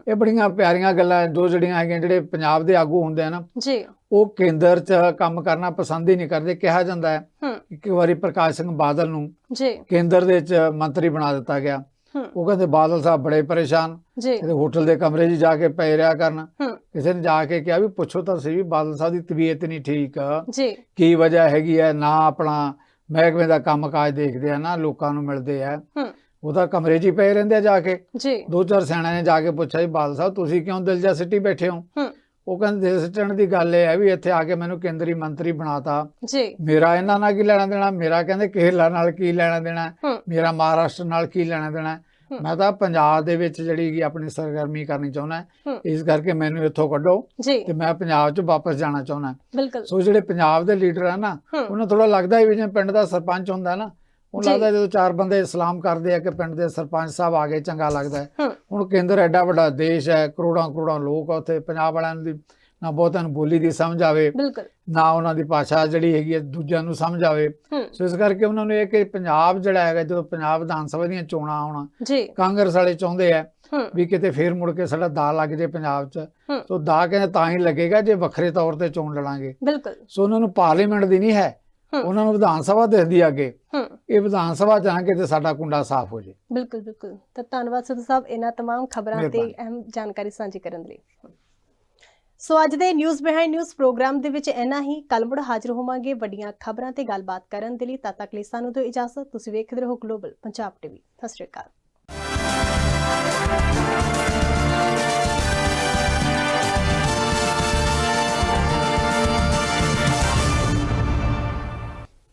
ਇਹ ਬੜੀਆਂ ਪਿਆਰੀਆਂ ਗੱਲਾਂ ਜੋ ਜਿਹੜੀਆਂ ਹੈਗੀਆਂ ਜਿਹੜੇ ਪੰਜਾਬ ਦੇ ਆਗੂ ਹੁੰਦੇ ਆ ਨਾ ਜੀ। ਉਹ ਕੇਂਦਰ 'ਚ ਕੰਮ ਕਰਨਾ ਪਸੰਦ ਹੀ ਨਹੀਂ ਕਰਦੇ। ਕਿਹਾ ਜਾਂਦਾ ਹੈ ਇੱਕ ਵਾਰੀ ਪ੍ਰਕਾਸ਼ ਸਿੰਘ ਬਾਦਲ ਨੂੰ ਜੀ। ਕੇਂਦਰ ਦੇ 'ਚ ਮੰਤਰੀ ਬਣਾ ਦਿੱਤਾ ਗਿਆ। ਉਹ ਕਹਿੰਦੇ ਬਾਦਲ ਸਾਹਿਬ ਬੜੇ ਪਰੇਸ਼ਾਨ। ਜੀ। ਇਹਦੇ ਹੋਟਲ ਦੇ ਕਮਰੇ 'ਚ ਜਾ ਕੇ ਪੈ ਰਿਆ ਕਰਨ। ਕਿਸੇ ਨੇ ਜਾ ਕੇ ਕਿਹਾ ਵੀ ਪੁੱਛੋ ਤਾਂ ਸਹੀ ਵੀ ਬਾਦਲ ਸਾਹਿਬ ਦੀ ਤਬੀਅਤ ਨਹੀਂ ਠੀਕ। ਜੀ। ਕੀ ਵਜ੍ਹਾ ਹੈਗੀ ਹੈ? ਨਾ ਆਪਣਾ ਮਹਿਕਮੇ ਦਾ ਕੰਮਕਾਜ ਦੇਖਦੇ ਆ ਨਾ ਲੋਕਾਂ ਨੂੰ ਮਿਲਦੇ ਆ। ਹੂੰ। ਉਹ ਤਾਂ ਕਮਰੇ 'ਚ ਹੀ ਪਏ ਰਹਿੰਦੇ ਆ ਜਾ ਕੇ। ਜੀ। ਦੋ ਚਾਰ ਸਿਆਣਿਆਂ ਨੇ ਜਾ ਕੇ ਪੁੱਛਿਆ ਜੀ ਬਾਦਲ ਸਾਹਿਬ ਤੁਸੀਂ ਕਿਉਂ ਦਿਲ ਜਾ ਸਿੱਟੀ ਬੈਠੇ ਹੂੰ। ਉਹ ਕਹਿੰਦੇ ਸਿੱਟਣ ਦੀ ਗੱਲ ਇਹ ਹੈ ਵੀ ਇੱਥੇ ਆ ਕੇ ਮੈਨੂੰ ਕੇਂਦਰੀ ਮੰਤਰੀ ਬਣਾਤਾ। ਜੀ। ਮੇਰਾ ਇਹਨਾਂ ਨਾਲ ਕੀ ਲੈਣਾ ਦੇਣਾ? ਮੇਰਾ ਕਹਿੰਦੇ ਕੇਰਲਾ ਨਾਲ ਕੀ ਲੈਣਾ ਦੇਣਾ? ਮੇਰਾ ਮਹਾਰਾਸ਼ਟਰ ਨਾਲ ਕੀ ਲੈਣਾ ਦੇਣਾ। ਮੈਂ ਤਾਂ ਪੰਜਾਬ ਦੇ ਵਿੱਚ ਜਿਹੜੀ ਕਿ ਆਪਣੀ ਸਰਗਰਮੀ ਕਰਨੀ ਚਾਹੁੰਦਾ। ਇਸ ਕਰਕੇ ਮੈਨੂੰ ਇੱਥੋਂ ਕੱਢੋ ਤੇ ਮੈਂ ਪੰਜਾਬ 'ਚ ਵਾਪਸ ਜਾਣਾ ਚਾਹੁੰਦਾ। ਸੋ ਜਿਹੜੇ ਪੰਜਾਬ ਦੇ ਲੀਡਰ ਆ ਨਾ ਉਹਨਾਂ ਥੋੜਾ ਲੱਗਦਾ ਵੀ ਜਿਵੇਂ ਪਿੰਡ ਦਾ ਸਰਪੰਚ ਹੁੰਦਾ ਨਾ ਉਹ ਜੀ। ਲੱਗਦਾ ਜਦੋਂ ਚਾਰ ਬੰਦੇ ਸਲਾਮ ਕਰਦੇ ਆ ਕਿ ਪਿੰਡ ਦੇ ਸਰਪੰਚ ਸਾਹਿਬ ਆ ਗਏ ਚੰਗਾ ਲੱਗਦਾ ਹੁਣ ਕੇਂਦਰ ਐਡਾ ਵੱਡਾ ਦੇਸ਼ ਹੈ ਕਰੋੜਾਂ ਕਰੋੜਾਂ ਲੋਕ ਆ ਉੱਥੇ ਪੰਜਾਬ ਵਾਲਿਆਂ ਦੀ ਨਾ ਬਹੁਤਾਂ ਨੂੰ ਬੋਲੀ ਦੀ ਸਮਝ ਆਵੇ ਨਾ ਉਹਨਾਂ ਦੀ ਭਾਸ਼ਾ ਜਿਹੜੀ ਹੈਗੀ ਹੈ ਦੂਜਿਆਂ ਨੂੰ ਸਮਝ ਆਵੇ। ਸੋ ਇਸ ਕਰਕੇ ਉਹਨਾਂ ਨੂੰ ਇਹ ਕਿ ਪੰਜਾਬ ਜਿਹੜਾ ਹੈਗਾ ਜਦੋਂ ਪੰਜਾਬ ਵਿਧਾਨ ਸਭਾ ਦੀਆਂ ਚੋਣਾਂ ਆਉਣ ਕਾਂਗਰਸ ਵਾਲੇ ਚਾਹੁੰਦੇ ਆ ਵੀ ਕਿਤੇ ਫੇਰ ਮੁੜ ਕੇ ਸਾਡਾ ਦਾ ਲੱਗ ਜੇ ਪੰਜਾਬ 'ਚ। ਸੋ ਦਾ ਕਹਿੰਦੇ ਤਾਂ ਹੀ ਲੱਗੇਗਾ ਜੇ ਵੱਖਰੇ ਤੌਰ ਤੇ ਚੋਣ ਲੜਾਂਗੇ। ਬਿਲਕੁਲ। ਸੋ ਉਹਨਾਂ ਨੂੰ ਪਾਰਲੀਮੈਂਟ ਦੀ ਨਹੀਂ ਹੂੰ। ਉਹਨਾਂ ਨੂੰ ਵਿਧਾਨ ਸਭਾ ਦਿਖਦੀ ਆ ਅੱਗੇ ਹੂੰ ਇਹ ਵਿਧਾਨ ਸਭਾ ਜਾਂ ਕੇ ਤੇ ਸਾਡਾ ਕੁੰਡਾ ਸਾਫ਼ ਹੋ ਜੇ ਬਿਲਕੁਲ ਬਿਲਕੁਲ ਤਾਂ ਧੰਨਵਾਦ ਸਿੱਧੂ ਸਾਹਿਬ ਇਹਨਾਂ तमाम ਖਬਰਾਂ ਤੇ ਮਿਹਰਬਾਨੀ। ਅਹਿਮ ਜਾਣਕਾਰੀ ਸਾਂਝੀ ਕਰਨ ਲਈ ਸੋ ਅੱਜ ਦੇ ਨਿਊਜ਼ ਬਿਹਾਈਂਡ ਨਿਊਜ਼ ਪ੍ਰੋਗਰਾਮ ਦੇ ਵਿੱਚ ਇੰਨਾ ਹੀ ਕੱਲ੍ਹ ਮੁੜ ਹਾਜ਼ਰ ਹੋਵਾਂਗੇ ਵੱਡੀਆਂ ਖਬਰਾਂ ਤੇ ਗੱਲਬਾਤ ਕਰਨ ਦੇ ਲਈ ਤਦ ਤੱਕ ਲਈ ਸਾਨੂੰ ਦਿਓ ਇਜਾਜ਼ਤ ਤੁਸੀਂ ਵੇਖਦੇ ਰਹੋ ਗਲੋਬਲ ਪੰਜਾਬ ਟੀਵੀ ਸਤਿ ਸ਼੍ਰੀ ਅਕਾਲ